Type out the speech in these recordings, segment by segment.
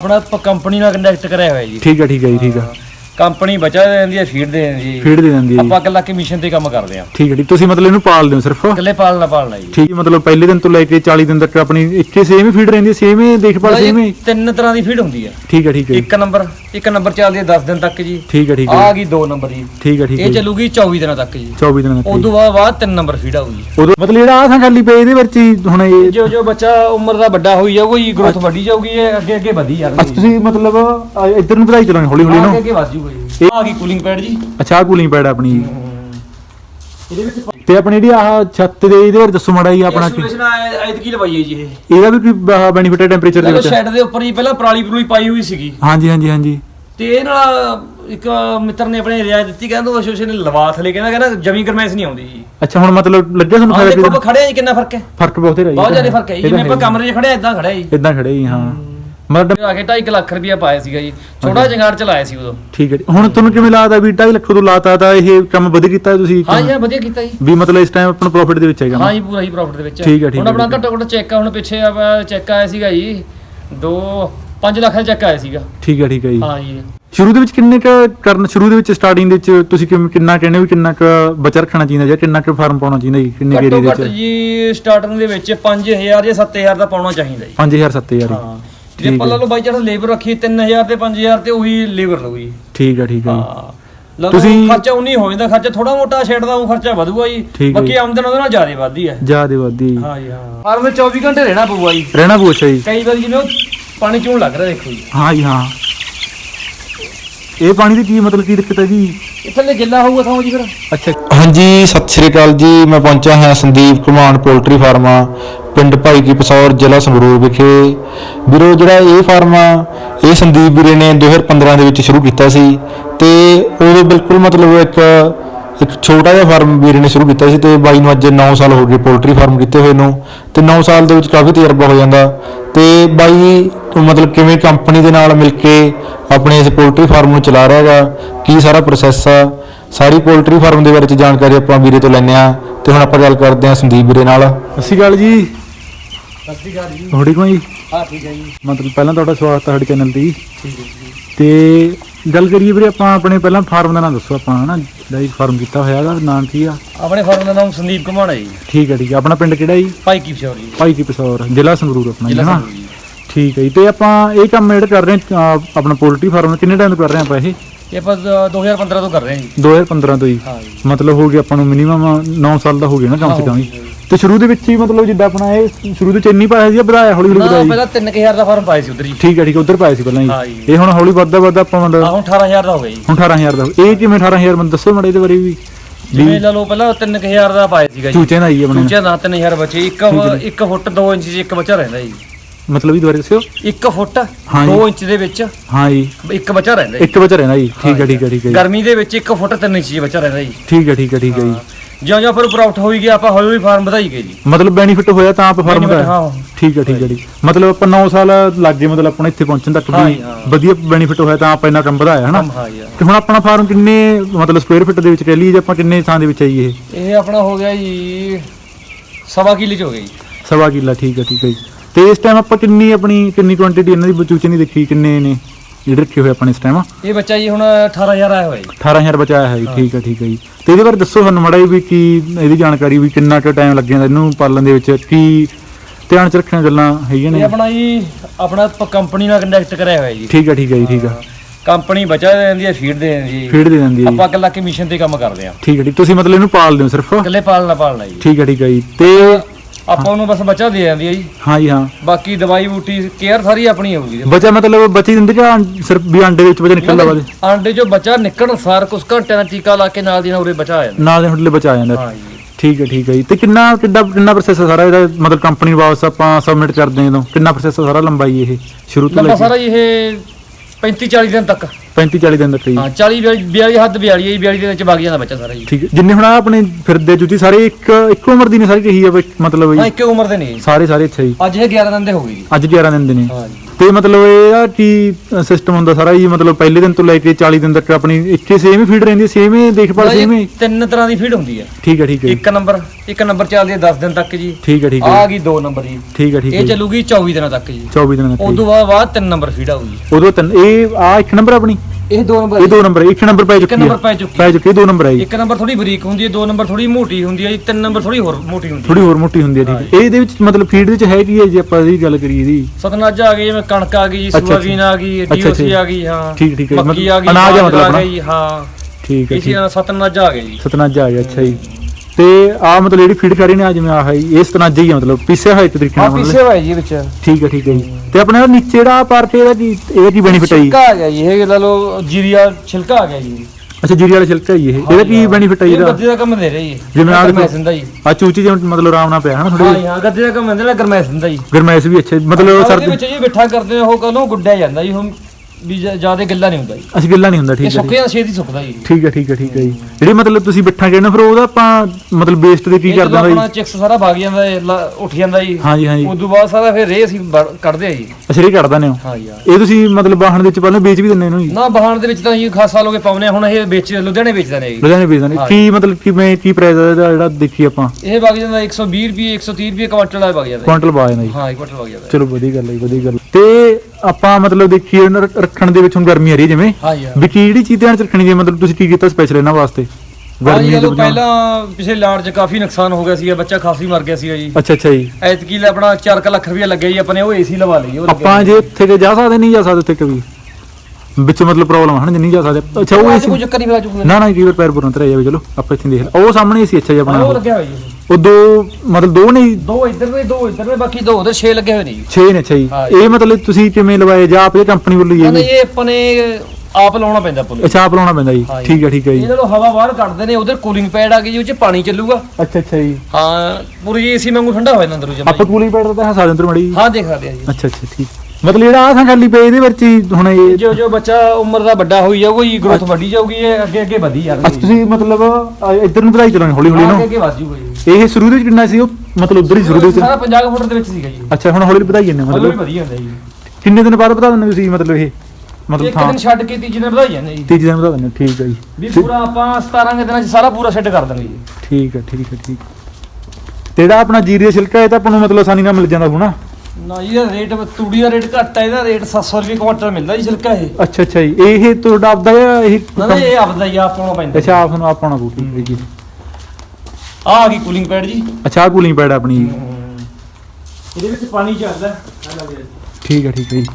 ਆਪਣਾ ਕੰਪਨੀ ਨਾਲ ਕੰਟੈਕਟ ਕਰਿਆ ਹੋਇਆ ਜੀ। ਠੀਕ ਹੈ ਠੀਕ ਹੈ ਜੀ ਠੀਕ ਹੈ। ਕੰਪਨੀ ਬਚਾ ਦੇ ਦਿੰਦੀ ਹੈ ਫੀਡ ਦੇ ਦਿੰਦੀ ਹੈ। ਫੀਡ ਦੇ ਦਿੰਦੀ ਹੈ ਜੀ। ਆਪਾਂ ਇਕੱਲਾ ਕਮਿਸ਼ਨ ਤੇ ਕੰਮ ਕਰਦੇ ਆ ਠੀਕ ਹੈ ਜੀ ਤੁਸੀਂ ਮਤਲਬ ਇਹਨੂੰ ਪਾਲਦੇ ਹੋ ਸਿਰਫ। ਇਕੱਲੇ ਪਾਲਣਾ ਪਾਲਣਾ ਜੀ ਠੀਕ ਹੈ ਮਤਲਬ ਪਹਿਲੇ ਦਿਨ ਤੋਂ ਲੈ ਕੇ 40 ਦਿਨ ਤੱਕ ਆਪਣੀ ਇੱਕੇ ਸੇਮ ਹੀ ਫੀਡ ਰਹਿੰਦੀ ਹੈ ਸੇਮ ਹੀ ਦੇਖਭਾਲ ਸੇਮ ਹੀ? ਤਿੰਨ ਤਰ੍ਹਾਂ ਦੀ ਫੀਡ ਹੁੰਦੀ ਹੈ। ਠੀਕ ਹੈ ਠੀਕ ਹੈ। ਜੀ, ਇੱਕ ਨੰਬਰ ਇੱਕ ਨੰਬਰ ਚੱਲਦੀ ਹੈ 10 ਦਿਨ ਤੱਕ ਜੀ। ਠੀਕ ਹੈ ਠੀਕ ਆ ਹੈ ਗਈ 2 ਨੰਬਰ ਜੀ। ਠੀਕ ਹੈ ਠੀਕ ਹੈ ਇਹ ਜੀ, ਚੱਲੂਗੀ 24 ਦਿਨਾਂ ਤੱਕ ਜੀ। 24 ਦਿਨਾਂ ਤੱਕ। ਉਦੋਂ ਬਾਅਦ ਬਾਅਦ ਤਿੰਨ ਨੰਬਰ ਫੀਡ ਆਊਗੀ। ਉਦੋਂ ਮਤਲਬ ਜਿਹੜਾ ਆਹ ਥਾਂ ਖਾਲੀ ਪਈ ਇਹਦੇ ਵਿੱਚ ਹੀ ਹੁਣ ਇਹ ਜੋ ਜੋ ਬੱਚਾ ਉਮਰ ਦਾ ਵੱਡਾ ਹੋਈ ਜਾਊਗਾ ਜੀ ਗਰੋਥ ਵੱਡੀ ਜਾਊਗੀ ਇਹ ਅੱਗੇ ਅੱਗੇ ਵਧੀ ਜਾਊਗੀ ਅੱਛਾ ਤੁਸੀਂ ਮਤਲਬ ਇੱਧਰ ਨੂੰ ਵਧਾਈ ਚਲਾਉਣੀ ਹੌਲੀ ਹੌਲੀ ਅੱਗੇ ਨੂੰ ਅੱਗੇ ਵਧ ਜਾਊਗਾ ਇਹ- ਆ ਗਈ ਕੂਲਿੰਗ ਪੈਡ ਜੀ। ਅੱਛਾ ਕੂਲਿੰਗ ਪੈਡ ਆਪਣੀ। ਇਹਦੇ ਵਿੱਚ ਤੇ ਆਪਣੀ ਜਿਹੜੀ ਆਹ ਛੱਤ ਦੇ ਇਹਦੇ ਬਾਰੇ ਦੱਸੋ ਮਾੜਾ ਜੀ ਆਪਣਾ ਕੀ- ਇਨਸੂਲੇਸ਼ਨ ਐਤ ਕੀ ਲਵਾਈ ਹੈ ਜੀ ਇਹ। ਇਹਦਾ ਵੀ ਕੋਈ ਬੈਨੀਫਿਟ ਹੈ ਟੈਂਪਰੇਚਰ ਦੇ ਦੇਖੋ ਵਿੱਚ? ਸ਼ੈੱਡ ਦੇ ਉੱਪਰ ਜੀ ਪਹਿਲਾਂ ਪਰਾਲੀ ਪਰੂਲੀ ਪਾਈ ਹੋਈ ਸੀਗੀ। ਹਾਂਜੀ ਹਾਂਜੀ ਹਾਂਜੀ। ਤੇ ਇਹ ਨਾਲ ਇੱਕ ਮਿੱਤਰ ਨੇ ਆਪਣੇ ਰਿਆਇਤ ਦਿੱਤੀ ਕਹਿੰਦਾ ਉਹ ਸ਼ੋਸ਼ੇ ਨੇ ਲਵਾ ਥਲੇ ਕਹਿੰਦਾ ਕਹਿੰਦਾ ਜਮੀ ਗਰਮੈਸ਼ ਨਹੀਂ ਆਉਂਦੀ ਜੀ। ਅੱਛਾ ਹੁਣ ਮਤਲਬ ਲੱਗਿਆ ਤੁਹਾਨੂੰ ਆਹ ਫਾਇਦਾ ਦੇਖੋ ਆਪਾਂ ਖੜੇ ਆ ਜੀ ਕਿੰਨਾ ਫ਼ਰਕ ਹੈ। ਫ਼ਰਕ ਬਹੁਤ ਹੈ ਬਹੁਤ ਜ਼ਿਆਦਾ ਫ਼ਰਕ ਹੈ ਜੀ ਜਿਵੇਂ ਆਪਾਂ ਕਮਰੇ 'ਚ ਖੜੇ ਆ ਇਦਾਂ ਖੜੇ ਆ ਜੀ। ਇਦਾਂ ਖੜੇ ਹੀ। ਹਾਂ। ਮਤਲਬ ਆ ਕੇ 2.5 ਲੱਖ ਰੁਪਇਆ ਪਾਇਆ ਸੀਗਾ ਜੀ। ਛੋਟਾ ਜੰਗਾੜ ਚਲਾਇਆ ਸੀ ਉਦੋਂ। ਠੀਕ ਹੈ ਜੀ। ਹੁਣ ਤੁਹਾਨੂੰ ਕਿਵੇਂ ਲੱਗਦਾ ਵੀ 2.5 ਲੱਖ ਤੋਂ ਲਾਤਾ ਤਾਂ ਇਹ ਕੰਮ ਵਧੀਆ ਕੀਤਾ ਤੁਸੀਂ ਹਾਂ ਜੀ ਹਾਂ, ਵਧੀਆ ਕੀਤਾ ਜੀ। ਵੀ ਮਤਲਬ ਇਸ ਟਾਈਮ ਆਪਣਾ ਪ੍ਰੋਫਿਟ ਦੇ ਵਿੱਚ ਹੈਗਾ ਹਾਂ ਜੀ ਪੂਰਾ ਹੀ ਪ੍ਰੋਫਿਟ ਦੇ ਵਿੱਚ। ਠੀਕ ਹੈ, ਠੀਕ ਹੁਣ ਹੈ, ਆਪਣਾ ਠੀਕ। ਘੱਟੋ ਘੱਟ ਚੈੱਕ ਆ ਹੁਣ ਪਿੱਛੇ ਆ ਚੈੱਕ ਆਇਆ ਸੀਗਾ ਜੀ 2 5 ਲੱਖ ਦਾ ਚੈੱਕ ਆਇਆ ਸੀਗਾ। ਠੀਕ ਹੈ ਠੀਕ ਹੈ ਜੀ। ਹਾਂ ਜੀ। ਸ਼ੁਰੂ ਦੇ ਵਿੱਚ ਕਿੰਨੇ ਕ ਕਰਨ ਸ਼ੁਰੂ ਦੇ ਵਿੱਚ ਸਟਾਰਟਿੰਗ ਦੇ ਵਿੱਚ ਤੁਸੀਂ ਕਿਵੇਂ- ਕਿੰਨਾ ਕਹਿੰਦੇ ਵੀ ਕਿੰਨਾ ਕ ਬਚਾ ਰੱਖਣਾ ਚਾਹੀਦਾ ਜਾਂ ਕਿੰਨਾ ਕ ਫਾਰਮ ਪਾਉਣਾ ਚਾਹੀਦਾ ਜੀ ਕਿੰਨੇ ਘੱਟੋ ਏਰੀਆ ਦੇ ਘੱਟ ਵਿੱਚ? ਜੀ ਸਟਾਰਟਿੰਗ ਦੇ ਵਿੱਚ 5000 ਜਾਂ 7000 ਦਾ ਪਾਉਣਾ ਚਾਹੀਦਾ ਜੀ। 5000 7000 ਹਾਂ। ਜੇ ਆਪਾਂ ਲਾ ਲਓ ਬਾਈ ਚਾਂਸ ਲੇਬਰ ਰੱਖੀ 3000 ਤੇ 5000 ਤੇ ਉਹੀ ਲੇਬਰ ਲਊ ਜੀ ਠੀਕ ਹੈ ਠੀਕ ਹੈ ਜੀ। ਹਾਂ। ਲਓ ਤੁਸੀਂ- ਖਰਚਾ ਉਨੀ ਹੋ ਜਾਂਦਾ ਖਰਚਾ ਥੋੜਾ ਮੋਟਾ ਛੇੜ ਦਾ ਉਹ ਖਰਚਾ ਵਧੂਗਾ ਜੀ। ਹੈ ਬਾਕੀ ਆਮਦਨ ਉਹਦੇ ਨਾਲ ਜ਼ਿਆਦਾ ਵਧਦੀ ਹੈ। ਜ਼ਿਆਦੇ ਵਾਦੀ ਹਾਂ ਜੀ। ਹਾਂ ਫਾਰਮ ਵਿੱਚ 24 ਘੰਟੇ ਰਹਿਣਾ ਪਊਗਾ ਜੀ ਰਹਿਣਾ ਪੁੱਛਾ ਜੀ। ਕਈ ਵਾਰ ਜਿਵੇਂ ਉਹ ਪਾਣੀ ਚੋਂ ਲੱਗ ਰਿਹਾ ਦੇਖੋ ਜੀ। ਹਾਂ ਜੀ ਹਾਂ। ਇਹ ਪਾਣੀ ਦੀ ਕੀ ਮਤਲਬ ਕੀ ਦਿੱਕਤ ਹੈ ਜੀ? ਇਹ ਥੱਲੇ ਗਿੱਲਾ ਹੋਊਗਾ ਥਾਂ ਜੀ ਫਿਰ। ਅੱਛਾ ਹਾਂਜੀ, ਸਤਿ ਸ੍ਰੀ ਅਕਾਲ ਜੀ। ਮੈਂ ਪਹੁੰਚਿਆ ਹਾਂ ਸੰਦੀਪ ਕੁਮਾਨ ਪੋਲਟਰੀ ਫਾਰਮ ਆ, ਪਿੰਡ ਭਾਈ ਕੀ ਪਸੌਰ, ਜ਼ਿਲ੍ਹਾ ਸੰਗਰੂਰ ਵਿਖੇ। ਵੀਰੋ, ਜਿਹੜਾ ਇਹ ਫਾਰਮ ਆ, ਇਹ ਸੰਦੀਪ ਵੀਰੇ ਨੇ 2015 ਦੇ ਵਿੱਚ ਸ਼ੁਰੂ ਕੀਤਾ ਸੀ ਤੇ ਉਦੋਂ ਬਿਲਕੁਲ ਮਤਲਬ ਇੱਕ ਇੱਕ ਛੋਟਾ ਜਿਹਾ ਫਾਰਮ ਵੀਰੇ ਨੇ ਸ਼ੁਰੂ ਕੀਤਾ ਸੀ ਤੇ ਬਾਈ ਨੂੰ ਅੱਜ 9 ਸਾਲ ਹੋ ਗਏ ਪੋਲਟਰੀ ਫਾਰਮ ਕੀਤੇ ਹੋਏ ਨੂੰ ਤੇ 9 ਸਾਲ ਦੇ ਵਿੱਚ ਕਾਫੀ ਤਜਰਬਾ ਹੋ ਜਾਂਦਾ। ਤੇ ਬਾਈ ਮਤਲਬ ਕਿਵੇਂ ਕੰਪਨੀ ਦੇ ਨਾਲ ਮਿਲ ਕੇ ਆਪਣੇ ਇਸ ਪੋਲਟਰੀ ਫਾਰਮ ਨੂੰ ਚਲਾ ਰਿਹਾ ਹੈਗਾ, ਕੀ ਸਾਰਾ ਪ੍ਰੋਸੈਸ ਆ ਸਾਰੀ ਪੋਲਟਰੀ ਫਾਰਮ ਦੇ ਬਾਰੇ ਚ ਜਾਣਕਾਰੀ ਆਪਾਂ ਵੀਰੇ ਤੋਂ ਲੈਣੇ ਆ ਤੇ ਹੁਣ ਆਪਾਂ ਗੱਲ ਕਰਦੇ ਹਾਂ ਸੰਦੀਪ ਵੀਰੇ ਨਾਲ। ਸਤਿ ਸ਼੍ਰੀ ਅਕਾਲ ਜੀ। ਸਤਿ ਸ਼੍ਰੀ ਅਕਾਲ ਜੀ? ਤੁਹਾਡੀ ਕੋਈ ਹਾਂ ਠੀਕ ਹੈ ਜੀ। ਮਤਲਬ ਪਹਿਲਾਂ ਤੁਹਾਡਾ ਸਵਾਗਤ ਹੈ ਸਾਡੇ ਚੈਨਲ ਤੇ ਤੇ ਗੱਲ ਕਰੀਏ ਵੀਰੇ ਆਪਾਂ ਆਪਣੇ ਪਹਿਲਾਂ ਫਾਰਮ ਦਾ ਨਾਮ ਦੱਸੋ ਆਪਾਂ ਹਨਾ? ਜਿਹੜਾ ਫਾਰਮ ਕੀਤਾ ਹੋਇਆ ਉਹਦਾ ਨਾਮ ਕੀ ਆ? ਆਪਣੇ ਫਾਰਮ ਦਾ ਨਾਮ ਸੰਦੀਪ ਹੈ ਜੀ। ਠੀਕ ਹੈ ਠੀਕ ਹੈ। ਆਪਣਾ ਪਿੰਡ ਕਿਹੜਾ ਜੀ? ਭਾਈ ਕੀ ਪਸ਼ੌਰ ਜੀ। ਭਾਈ ਕੀ ਪਸੌਰ ਜ਼ਿਲ੍ਹਾ ਸੰਗਰੂਰ ਆਪਣਾ ਜੀ ਹਨਾ? ਠੀਕ ਹੈ ਜੀ। ਤੇ ਆਪਾਂ ਇਹ ਕੰਮ ਜਿਹੜਾ ਕਰ ਰਹੇ ਹਾਂ ਅਹ ਆਪਣਾ ਪੋਲਟਰੀ ਫਾਰਮ ਕਿੰਨੇ ਟਾਈਮ ਤੋਂ ਕਰ ਰਹੇ ਹਾਂ ਆਪਾਂ ਇਹ? ਇਹ ਆਪਾਂ 2015 ਤੋਂ ਕਰ ਰਹੇ ਹਾਂ ਜੀ। 2015 ਤੋਂ ਹੀ? ਹਾਂ ਜੀ। ਮਤਲਬ ਹੋ ਗਿਆ ਆਪਾਂ ਨੂੰ ਮਿਨੀਮਮ 9 ਸਾਲ ਦਾ ਹੋ ਗਿਆ ਨਾ ਕਮ ਸੇ ਕਮ ਹੀ। ਤੇ ਸ਼ੁਰੂ ਦੇ ਵਿੱਚ ਹੀ ਮਤਲਬ ਜਿੱਦਾਂ ਆਪਣਾ ਇਹ ਸ਼ੁਰੂ ਦੇ ਚ ਇੰਨੀ ਪਾਇਆ ਸੀ ਜਾਂ ਵਧਾਇਆ ਹੌਲੀ ਹੌਲੀ ਵਧਾਇਆ ਜੀ? ਪਹਿਲਾਂ 3000 ਦਾ ਫਾਰਮ ਪਾਇਆ ਸੀ ਉਧਰ ਜੀ। ਠੀਕ ਹੈ ਠੀਕ ਹੈ ਉਧਰ ਪਾਇਆ ਸੀ ਪਹਿਲਾਂ ਹਾਂ। ਜੀ ਜੀ। ਇਹ ਹੁਣ ਹੌਲੀ ਵੱਧਦਾ ਵੱਧਦਾ ਆਪਾਂ ਮਤਲਬ ਹੁਣ 18000 ਦਾ ਹੋ ਗਿਆ ਜੀ। ਹੁਣ 18000 ਦਾ ਇਹ ਕਿਵੇਂ 18000 ਮੈਨੂੰ ਦੱਸੋ ਮੜੇ ਇਹਦੇ ਬਾਰੇ ਵੀ। ਜਿਵੇਂ ਲਾ ਲਓ ਪਹਿਲਾਂ 3000 ਦਾ ਪਾਇਆ ਸੀਗਾ ਜੀ। ਚੂਚੇ ਦਾ ਹੀ ਆਪਣੇ। ਚੂਚਿਆਂ ਦਾ 3000 ਬੱਚੇ। ਇੱਕ 1 ਫੁੱਟ 2 ਇੰਚ 'ਚ ਇੱਕ ਬੱਚਾ ਰਹਿੰਦਾ ਜੀ। ਮਤਲਬ ਇਹ ਦੁਬਾਰਾ ਦੱਸਿਓ। 1 ਫੁੱਟ ਹਾਂ ਜੀ। 2 ਇੰਚ ਦੇ ਵਿੱਚ। ਹਾਂ ਜੀ। ਇੱਕ ਬੱਚਾ ਰਹਿੰਦਾ ਜੀ। ਇੱਕ ਬੱਚਾ ਰਹਿੰਦਾ ਜੀ। ਠੀਕ ਹੈ ਠੀਕ ਹੈ ਠੀਕ ਹੈ ਜੀ। ਗਰਮੀ ਦੇ ਵਿੱਚ 1 ਫੁੱਟ 3 ਇੰਚ 'ਚ ਬੱਚਾ ਰਹਿੰਦਾ ਜੀ। ਠੀਕ ਹੈ ਠੀਕ ਹੈ ਠੀਕ ਹੈ ਜੀ। ਜਿਉਂ ਜਿਉਂ ਫਿਰ ਪ੍ਰੋਫਿਟ ਹੋਈ ਗਿਆ ਆਪਾਂ ਹੌਲੀ ਹੌਲੀ ਫਾਰਮ ਵਧਾਈ ਗਏ ਜੀ। ਮਤਲਬ ਬੈਨੀਫਿਟ ਹੋਇਆ ਤਾਂ ਆਪ ਫਾਰਮ ਦਾ ਹਾਂ। ਠੀਕ ਹੈ ਠੀਕ ਹੈ ਠੀਕ ਮਤਲਬ ਆਪਾਂ 9 ਸਾਲ ਲੱਗ ਗਏ ਮਤਲਬ ਆਪਣਾ ਇੱਥੇ ਪਹੁੰਚਣ ਤੱਕ ਹਾਂ ਵੀ ਜੀ, ਹਾਂ। ਵਧੀਆ ਬੈਨੀਫਿਟ ਹੋਇਆ ਤਾਂ ਆਪਾਂ ਇੰਨਾ ਕੰਮ ਵਧਾਇਆ ਹਨਾ? ਕੰਮ ਹਾਂ ਜੀ ਹਾਂ। ਤੇ ਹੁਣ ਆਪਣਾ ਫਾਰਮ ਕਿੰਨੇ ਮਤਲਬ ਸਕੁਅਰ ਫਿਟ ਦੇ ਵਿੱਚ ਕਹਿ ਲਈਏ ਜੇ ਆਪਾਂ ਕਿੰਨੇ ਥਾਂ ਦੇ ਵਿੱਚ ਆਈ ਇਹ? ਇਹ ਆਪਣਾ ਹੋ ਗਿਆ ਜੀ ਸਵਾ ਕਿੱਲੇ 'ਚ ਹੋ ਗਿਆ ਜੀ। ਸਵਾ ਕਿੱਲਾ ਠੀਕ ਹੈ ਠੀਕ ਹੈ ਜੀ। ਤੇ ਇਸ ਟਾਈਮ ਆਪਾਂ ਕਿੰਨੀ ਆਪਣੀ ਕਿੰਨੀ ਕੁਆਂਟੀਟੀ ਇਹਨਾਂ ਦੀ ਬਚੂਚੇ ਨਹੀਂ ਦੇਖੀ ਕਿੰਨੇ ਨੇ ਜਿਹੜੇ ਰੱਖੇ ਹੋਏ ਆਪਾਂ ਨੇ ਇਸ ਟਾਈਮ ਇਹ ਬੱਚਾ ਜੀ ਹੁਣ 18000 ਆਇਆ ਹੋਇਆ ਜੀ। 18000 ਬਚਾਇਆ ਹੈ ਜੀ ਠੀਕ ਹੈ ਠੀਕ ਹੈ ਜੀ। ਤੇ ਇਹਦੇ ਬਾਰੇ ਦੱਸੋ ਸਾਨੂੰ ਮੜਾ ਵੀ ਕੀ ਇਹਦੀ ਜਾਣਕਾਰੀ ਵੀ ਕਿੰਨਾ ਕੁ ਟਾਈਮ ਲੱਗ ਜਾਂਦਾ ਇਹਨੂੰ ਪਾਲਣ ਦੇ ਵਿੱਚ ਕੀ ਧਿਆਨ ਚ ਰੱਖਣ ਗੱਲਾਂ ਹੈਗੀਆਂ ਇਹ ਨੇ ਆਪਣਾ ਜੀ ਆਪਣਾ ਕੰਪਨੀ ਨਾਲ ਕੰਟੈਕਟ ਕਰਿਆ ਹੋਇਆ ਜੀ। ਠੀਕ ਹੈ ਠੀਕ ਹੈ ਜੀ ਠੀਕ ਹੈ। ਕੰਪਨੀ ਬਚਾ ਦੇ ਦਿੰਦੀ ਹੈ ਫੀਡ ਦੇ ਦਿੰਦੀ ਹੈ ਫੀਡ ਦੇ ਦਿੰਦੀ ਹੈ ਜੀ। ਆਪਾਂ ਇਕੱਲਾ ਕਮਿਸ਼ਨ ਤੇ ਕੰਮ ਕਰਦੇ ਆ ਠੀਕ ਹੈ ਜੀ ਤੁਸੀਂ ਮਤਲਬ ਇਹਨੂੰ ਪਾਲਦੇ ਹੋ ਸਿਰਫ? ਇਕੱਲੇ ਪਾਲਣਾ ਪਾਲਣਾ ਜੀ। ਠੀਕ ਹੈ ਠੀਕ ਹੈ ਜੀ। ਤੇ ਆਪਾਂ ਉਹਨੂੰ ਬਸ ਬੱਚਾ ਦੇ ਜਾਂਦੀ ਹੈ ਜੀ। ਹਾਂ ਜੀ ਹਾਂ। ਬਾਕੀ ਦਵਾਈ ਬੂਟੀ ਕੇਅਰ ਸਾਰੀ ਆਪਣੀ ਹੋਊਗੀ ਬੱਚਾ ਮਤਲਬ ਬੱਚੀ ਦਿੰਦੇ ਜਾਂ ਸਿਰਫ ਵੀ ਅੰਡੇ ਵਿੱਚ ਬੱਚਾ ਨਿਕਲਦਾ ਬਾਅਦ ਆਂਡੇ ਚੋਂ ਬੱਚਾ ਨਿਕਲਣ ਸਾਰ ਕੁਝ ਘੰਟਿਆਂ ਦਾ ਟੀਕਾ ਲਾ ਕੇ ਨਾਲ ਦੀ ਨਾਲ ਉਰੇ ਬਚਾ ਆ ਜਾਂਦਾ। ਨਾਲ ਦੇ ਹੁੱਲੇ ਬਚਾ ਜਾਂਦਾ। ਹਾਂ ਜੀ। ਠੀਕ ਹੈ ਠੀਕ ਹੈ ਜੀ। ਤੇ ਕਿੰਨਾ ਕਿੱਡਾ ਕਿੰਨਾ ਪ੍ਰੋਸੈਸ ਹੈ ਸਾਰਾ ਇਹਦਾ? ਮਤਲਬ ਕੰਪਨੀ ਵਾਪਸ ਆਪਾਂ ਸਬਮਿਟ ਕਰਦੇ ਹਾਂ ਜਦੋਂ ਕਿੰਨਾ ਪ੍ਰੋਸੈਸ ਹੈ ਸਾਰਾ ਲੰਬਾਈ ਇਹ? ਸ਼ੁਰੂ ਤੋਂ ਲੈ ਕੇ। ਸਾਰਾ ਇਹ 35 40 ਦਿਨ ਤੱਕ। 35 40 ਦਿਨ ਤੱਕ ਜੀ ਹਾਂ 40 42 ਹੱਦ 42 ਹੈ 42 ਦੇ ਵਿੱਚ ਵਗ ਜਾਂਦਾ ਬੱਚਾ ਸਾਰਾ ਜੀ। ਠੀਕ ਹੈ। ਜਿੰਨੇ ਹੁਣ ਆਹ ਆਪਣੇ ਫਿਰਦੇ ਜੁੱਤੀ ਸਾਰੇ ਇੱਕ ਇੱਕ ਉਮਰ ਦੀ ਨੇ ਸਾਰੀ ਕਹੀ ਆ ਮਤਲਬ ਹਾਂ ਜੀ ਇੱਕ ਉਮਰ ਦੇ ਨਹੀਂ ਸਾਰੇ ਸਾਰੇ ਅੱਛਾ ਜੀ। ਅੱਜ ਇਹ 11 ਦਿਨ ਦੇ ਹੋ ਗਏ ਜੀ। ਅੱਜ 11 ਦਿਨ ਦੇ ਨੇ। ਹਾਂ ਜੀ। ਤੇ ਮਤਲਬ ਇਹ ਆ ਕੀ ਸਿਸਟਮ ਹੁੰਦਾ ਸਾਰਾ ਜੀ ਮਤਲਬ ਪਹਿਲੇ ਦਿਨ ਤੋਂ ਲੈ ਕੇ 40 ਦਿਨ ਤੱਕ ਆਪਣੀ ਇੱਥੇ ਸੇਮ ਹੀ ਫੀਡ ਰਹਿੰਦੀ ਸੇਮ ਹੀ ਦੇਖਭਾਲ ਸੇਮ ਹੀ? ਤਿੰਨ ਤਰ੍ਹਾਂ ਦੀ ਫੀਡ ਹੁੰਦੀ ਹੈ। ਠੀਕ ਹੈ ਠੀਕ ਹੈ। ਇੱਕ ਨੰਬਰ ਇੱਕ ਨੰਬਰ ਚੱਲਦੀ ਹੈ 10 ਦਿਨ ਤੱਕ ਜੀ। ਠੀਕ ਹੈ ਠੀਕ ਆ ਹੈ ਗਈ 2 ਨੰਬਰ ਜੀ। ਠੀਕ ਹੈ ਠੀਕ ਹੈ ਇਹ ਚੱਲੂਗੀ 24 ਦਿਨਾਂ ਤੱਕ ਜੀ। 24 ਦਿਨਾਂ ਤੱਕ ਉਦੋਂ ਬਾਅਦ ਬਾਅਦ ਤਿੰਨ ਨੰਬਰ ਫੀਡ ਆਊਗੀ। ਉਦੋਂ ਤਿੰਨ ਇਹ ਆ ਇੱਕ ਨੰਬਰ ਆਪਣੀ? ਇਹ 2 ਨੰਬਰ ਇਹ ਦੋ ਨੰਬਰ ਇੱਕ ਨੰਬਰ ਪੈ ਚੁੱਕੀ ਹੈ। ਨੰਬਰ ਪੈ ਚੁੱਕੀ ਪੈ ਚੁੱਕੀ ਦੋ ਨੰਬਰ ਹੈ ਜੀ। ਇੱਕ ਨੰਬਰ ਥੋੜੀ ਬਰੀਕ ਹੁੰਦੀ ਹੈ ਦੋ ਨੰਬਰ ਥੋੜੀ ਮੋਟੀ ਹੁੰਦੀ ਹੈ ਜੀ ਤਿੰਨ ਨੰਬਰ ਥੋੜੀ ਹੋਰ ਮੋਟੀ ਹੁੰਦੀ ਹੈ। ਥੋੜੀ ਹੋਰ ਮੋਟੀ ਹੁੰਦੀ ਹੈ ਠੀਕ ਹੈ। ਇਹਦੇ ਵਿੱਚ ਮਤਲਬ ਫੀਡ ਵਿੱਚ ਹੈ ਕੀ ਹੈ ਜੇ ਆਪਾਂ ਇਹਦੀ ਗੱਲ ਕਰੀਏ ਇਹਦੀ ਸਤਨਾਜ ਆ ਗਈ ਜਿਵੇਂ ਕਣਕ ਆ ਗਈ ਜੀ ਆ ਗਈ ਡੀਓਸੀ। ਆ ਗਈ ਹਾਂ। ਠੀਕ, ਠੀਕ ਹੈ, ਮੱਕੀ ਆ ਗਈ ਅਨਾਜ ਮਤਲਬ ਹਾਂ। ਠੀਕ ਹੈ ਠੀਕ। ਸਤਨਾਜ ਆ ਗਿਆ ਜੀ। ਸਤਨਾਜਾ ਆ ਗਿਆ ਅੱਛਾ ਜੀ। ਤੇ ਆ ਮਤਲਬ ਜਿਹੜੀ ਫੀਡ ਕਰ ਰਹੇ ਨੇ ਆ ਜਿਵੇਂ ਆ ਹੈ ਜੀ, ਇਹ ਸਤਨਾਜਾ ਹੀ ਆ ਮਤਲਬ ਹੋਇਆ ਇੱਕ ਤਰੀਕੇ ਨਾਲ ਮਤਲਬ। ਪੀਸੇ ਹੋਏ ਜੀ ਵਿੱਚ। ਠੀਕ ਹੈ ਠੀਕ ਹੈ ਜੀ। ਤੇ ਆਪਣੇ ਉਹ ਨੀਚੇ ਜਿਹੜਾ ਪਰ ਤੇ ਇਹਦਾ ਕੀ ਇਹਦਾ ਕੀ ਬੈਨੀਫਿਟ ਹੈ ਜੀ? ਛਿਲਕਾ ਆ ਗਿਆ ਜੀ ਇਹ ਲਾ ਲਓ ਜੀਰੀਆ ਛਿਲਕਾ ਆ ਗਿਆ ਜੀ। ਅੱਛਾ ਜੀਰੀ ਵਾਲਾ ਛਿਲਕਾ ਹੀ ਇਹ। ਇਹਦਾ ਕੀ ਬੈਨੀਫਿਟ ਹੈ। ਇਹ ਇਹਦਾ? ਗੱਦੇ ਦਾ ਕੰਮ ਦੇ ਰਿਹਾ ਜੀ। ਜਿਵੇਂ ਆਹ ਗਰਮੈਸ਼ ਦਿੰਦਾ ਜੀ। ਆ ਚੂਚੀ ਜਿਵੇਂ ਮਤਲਬ ਆਰਾਮ ਨਾਲ ਪਿਆ ਹਨਾ ਹਾਂ ਥੋੜੀ ਜੀ, ਹਾਂ ਗੱਦੇ ਦਾ ਕੰਮ ਦਿੰਦਾ ਗਰਮੈਸ਼ ਦਿੰਦਾ ਜੀ। ਗਰਮੈਸ਼ ਵੀ ਅੱਛਾ ਮਤਲਬ ਉਹਦੇ ਸਰਦੀ ਵਿੱਚ ਜੀ ਬਿਠਾ ਕਰਦੇ ਉਹ ਕਦੋਂ ਗੁੱਡਿਆ ਜਾਂਦਾ ਜੀ ਹੁਣ ਵੀ ਜ਼ਿਆਦਾ ਗਿੱਲਾ ਨਹੀਂ ਹੁੰਦਾ ਜੀ। ਅਸੀਂ ਗਿੱਲਾ ਨਹੀਂ ਹੁੰਦਾ ਇਹ ਠੀਕ ਹੈ ਸੁੱਕ ਜਾਂਦਾ ਛੇਤੀ ਸੁੱਕਦਾ ਜੀ। ਠੀਕ ਹੈ ਠੀਕ ਹੈ ਠੀਕ ਹੈ ਜੀ। ਜਿਹੜੀ ਮਤਲਬ ਤੁਸੀਂ ਬਿੱਠਾ ਕਹਿੰਦੇ ਫਿਰ ਉਹਦਾ ਆਪਾਂ ਮਤਲਬ ਵੇਸਟ ਦੇ ਕੀ ਇਹ ਕਰਦੇ ਜਦੋਂ ਆਪਣਾ ਜੀ ਚਿਕਸ ਸਾਰਾ ਭਾਗ ਜਾਂਦਾ ਹੈ ਲ- ਉੱਠ ਜਾਂਦਾ ਜੀ। ਹਾਂਜੀ ਹਾਂਜੀ। ਉਦੋਂ ਬਾਅਦ ਸਾਰਾ ਫਿਰ ਰੇ ਅਸੀਂ ਕੱਢਦੇ ਆ ਜੀ। ਅਸਰੀ ਕੱਢ ਦਿੰਦੇ ਹੋ ਹਾਂ। ਯਾਰ ਇਹ ਤੁਸੀਂ ਮਤਲਬ ਵਾਹਣ ਦੇ ਵਿੱਚ ਪਹਿਲਾਂ ਵੇਚ ਵੀ ਦਿੰਦੇ ਇਹਨੂੰ ਜੀ? ਨਾ ਬਹਾਨ ਦੇ ਵਿੱਚ ਤਾਂ ਜੀ ਖਾਸਾ ਲੋਗੇ ਪਾਉਨੇ ਆ, ਹੁਣ ਇਹ ਵੇਚ ਲੁਧਿਆਣੇ ਵੇਚਦੇ ਨੇ ਜੀ। ਲੁਧਿਆਣੇ ਵੇਚ ਦਿੰਦੇ ਹਾਂ ਕੀ ਮਤਲਬ ਕਿਵੇਂ ਕੀ ਪ੍ਰਾਈਸ ਹੈ ਇਹਦਾ ਜਿਹੜਾ ਦੇਖੀ ਆਪਾਂ? ਇਹ ਵਗ ਜਾਂਦਾ 120 ਰੁਪਏ 130 ਰੁਪਏ ਕੁਆਂਟਲ ਦਾ ਵਗ ਜਾਂਦਾ ਜੀ। ਕੁਆਂਟਲ ਪਾ ਜਾਂਦਾ ਜੀ। ਹਾਂ ਇੱਕ ਕੁਆਂਟਲ ਵਗ ਜਾਂਦਾ। ਚਲੋ ਵਧੀਆ ਗੱਲ ਹੈ ਜੀ, ਵਧੀਆ ਗੱਲ ਤੇ ਆਪਾਂ ਮਤਲਬ ਦੇਖੀਏ ਇਹਨਾਂ ਰੱਖਣ ਦੇ ਵਿੱਚ ਹੁਣ ਗਰਮੀ ਆ ਰਹੀ ਜਿਵੇਂ। ਹਾਂ। ਯਾਰ ਵੀ ਕੀ ਜਿਹੜੀ ਚੀਜ਼ ਧਿਆਨ ਚ ਰੱਖਣੀ ਜੀ ਮਤਲਬ ਤੁਸੀਂ ਕੀ ਕੀਤਾ ਸਪੈਸ਼ਲ ਇਹਨਾਂ ਵਾਸਤੇ? ਗਰਮੀ ਗਰਮੀ ਜਦੋਂ ਤੋਂ ਪਹਿਲਾਂ ਪਿਛਲੇ ਲਾੜ 'ਚ ਕਾਫੀ ਨੁਕਸਾਨ ਹੋ ਗਿਆ ਸੀ ਬੱਚਾ ਖਾਸੀ ਮਰ ਗਿਆ ਸੀ ਜੀ। ਅੱਛਾ ਅੱਛਾ ਜੀ। ਐਤਕੀ ਲੈ ਆਪਣਾ 4 ਲੱਖ ਰੁਪਏ ਲੱਗਿਆ ਜੀ ਆਪਣੇ ਉਹ ਏਸੀ ਲਵਾ ਲਈ ਉਹ ਲੱਗਿਆ। ਆਪਾਂ ਜੇ ਉੱਥੇ ਕਿ ਜਾ ਸਕਦੇ ਨਹੀਂ ਜਾ ਸਕਦੇ ਉੱਥੇ ਕभी ਵਿੱਚ ਮਤਲਬ ਪ੍ਰੋਬਲਮ ਹਨ ਨਹੀਂ ਜਾ ਸਕਦੇ। ਅੱਛਾ ਉਹ AC ਕੋਈ ਚੱਕਰ ਨਹੀਂ ਚੁੱਕਦਾ ਨਾ ਨਾ ਕਈ ਵਾਰ ਪੈਰ ਪੁਰਨ ਤੇ ਜਾਵੇ ਚਲੋ ਆਪਾਂ ਇੱਥੇ ਦੇਖ ਲ। ਉਹ ਸਾਹਮਣੇ ਸੀ ਅੱਛਾ ਜੀ ਆਪਣਾ ਉਹ। ਲੱਗਿਆ ਹੋਇਆ ਜੀ ਉਹ ਦੋ ਮਤਲਬ ਦੋ ਨਹੀਂ? ਦੋ ਇੱਧਰ ਨੇ ਦੋ ਇੱਧਰ ਨੇ ਬਾਕੀ ਦੋ ਉਧਰ 6 ਲੱਗੇ ਹੋਏ ਨੇ ਜੀ। 6 ਨੇ ਅੱਛਾ ਜੀ। ਹਾਂ ਇਹ ਮਤਲਬ ਤੁਸੀਂ ਕਿਵੇਂ ਲਵਾਏ? ਜਾਂ ਆਪ ਇਹ ਕੰਪਨੀ ਵੱਲੋਂ ਹੀ ਹੈ ਕਹਿੰਦੇ ਜੀ ਇਹ ਆਪਾਂ ਨੇ ਆਪ ਲਾਉਣਾ ਪੈਂਦਾ ਪੁੱਲ। ਅੱਛਾ ਆਪ ਲਾਉਣਾ ਪੈਂਦਾ ਜੀ। ਹਾਂ ਜੀ। ਠੀਕ ਹੈ ਠੀਕ ਹੈ ਜੀ। ਇਹ ਜਦੋਂ ਹਵਾ ਬਾਹਰ ਕੱਢਦੇ ਨੇ ਉਧਰ ਕੂਲਿੰਗ ਪੈਡ ਆ ਗਈ ਜੀ ਉਹ 'ਚ ਪਾਣੀ ਚੱਲੂਗਾ। ਅੱਛਾ ਅੱਛਾ ਜੀ। ਹਾਂ ਪੂਰੀ ਏਸੀ ਵਾਂਗੂ ਠੰਡਾ ਹੋ ਜਾਂਦਾ ਅੰਦਰੋਂ ਜਮਾ ਆਪਾਂ ਕੂਲਿੰਗ ਪੈਡ ਤਾਂ ਹਸਾ ਦਿੰਦੇ ਮੜੀ ਹਾਂ ਦੇਖ ਸਕਦੇ ਆ ਜੀ। ਅੱਛਾ ਅੱਛਾ ਠੀਕ। ਮਤਲਬ ਜਿਹੜਾ ਆਹ ਥਾਂ ਖਾਲੀ ਪਏ ਇਹਦੇ ਵਿੱਚ ਹੀ ਹੁਣ ਇਹ ਜੋ ਜੋ ਬੱਚਾ ਉਮਰ ਦਾ ਵੱਡਾ ਹੋਈ ਜਾਊਗਾ ਜੀ ਗਰੋਥ ਵੱਡੀ ਜਾਊਗੀ ਇਹ ਅੱਗੇ ਅੱਗੇ ਵਧੀ ਅੱਛਾ ਤੁਸੀਂ ਮਤਲਬ ਇੱਧਰ ਨੂੰ ਵਧਾਈ ਚਲਾਉਣੀ ਹੌਲੀ ਹੌਲੀ ਅੱਗੇ ਨੂੰ ਅੱਗੇ ਵਧ ਜੂਗਾ ਜੀ। ਇਹ ਸ਼ੁਰੂ ਦੇ ਵਿੱਚ ਕਿੰਨਾ ਸੀ ਉਹ? ਮਤਲਬ ਉਧਰ ਹੀ ਸ਼ੁਰੂ ਦੇ ਵਿੱਚ। ਸਾਰਾ 50 ਫੁੱਟ ਦੇ ਵਿੱਚ ਸੀਗਾ ਜੀ। ਅੱਛਾ ਹੁਣ ਹੌਲੀ ਹੌਲੀ ਵਧਾਈ ਜਾਂਦੇ ਮਤਲਬ। ਮਤਲਬ ਵਧੀਆ ਹੁੰਦਾ ਜੀ। ਕਿੰਨੇ ਦਿਨ ਬਾਅਦ ਵਧਾ ਦਿੰਦੇ ਤੁਸੀਂ ਮਤਲਬ ਇਹ? ਮਤਲਬ ਇੱਕ ਥਾਂ। ਦਿਨ ਛੱਡ ਕੇ ਤੀਜੇ ਦਿਨ ਵਧਾਈ ਜਾਂਦੇ ਜੀ। ਤੀਜੇ ਦਿਨ ਵਧਾ ਦਿੰਦੇ ਹੋ, ਠੀਕ ਹੈ ਜੀ। ਵੀ ਪੂਰਾ ਆਪਾਂ 17 ਕੁ ਦਿਨਾਂ 'ਚ ਸਾਰਾ ਪੂਰਾ ਸੈੱਟ ਕਰ ਦਾਂਗੇ ਜੀ। ਠੀਕ ਹੈ ਠੀਕ ਹੈ ਠੀਕ ਤੇ ਜਿਹੜਾ ਆਪਣਾ ਜੀਰੇ ਦਾ ਛਿਲਕਾ ਇਹ ਤਾਂ ਆਪਾਂ ਨੂੰ ਮਤਲਬ ਆਸਾਨੀ ਨਾਲ ਮਿਲ ਜਾਂਦਾ ਹੋਣਾ। ਨਾ ਜੀ ਇਹਦਾ ਰੇਟ ਤੂੜੀ ਦਾ ਰੇਟ ਘੱਟ ਹੈ ਇਹਦਾ ਰੇਟ 700 ਰੁਪਏ ਕੁਆਂਟਲ ਮਿਲਦਾ ਜੀ ਛਿਲਕਾ ਇਹ। ਅੱਛਾ ਅੱਛਾ ਜੀ। ਇਹ ਤੁਹਾਡਾ ਆਪਦਾ ਇਹ ਨਾ ਨਾ ਇਹ ਆਪਦਾ ਹੀ ਆਪ ਪਾਉਣਾ ਪੈਂਦਾ ਅੱਛਾ ਆਪ ਨੂੰ ਆਪ ਪਾਉਣਾ ਪਊ ਠੀਕ ਹੈ ਜੀ। ਆ ਆ ਗਈ ਕੂਲਿੰਗ ਪੈਡ ਜੀ। ਅੱਛਾ ਆਹ ਕੂਲਿੰਗ ਪੈਡ ਆਪਣੀ। ਇਹਦੇ ਵਿੱਚ ਪਾਣੀ ਚੱਲਦਾ। ਹੈ ਆਹ। ਠੀਕ ਹੈ ਠੀਕ ਹੈ ਜੀ।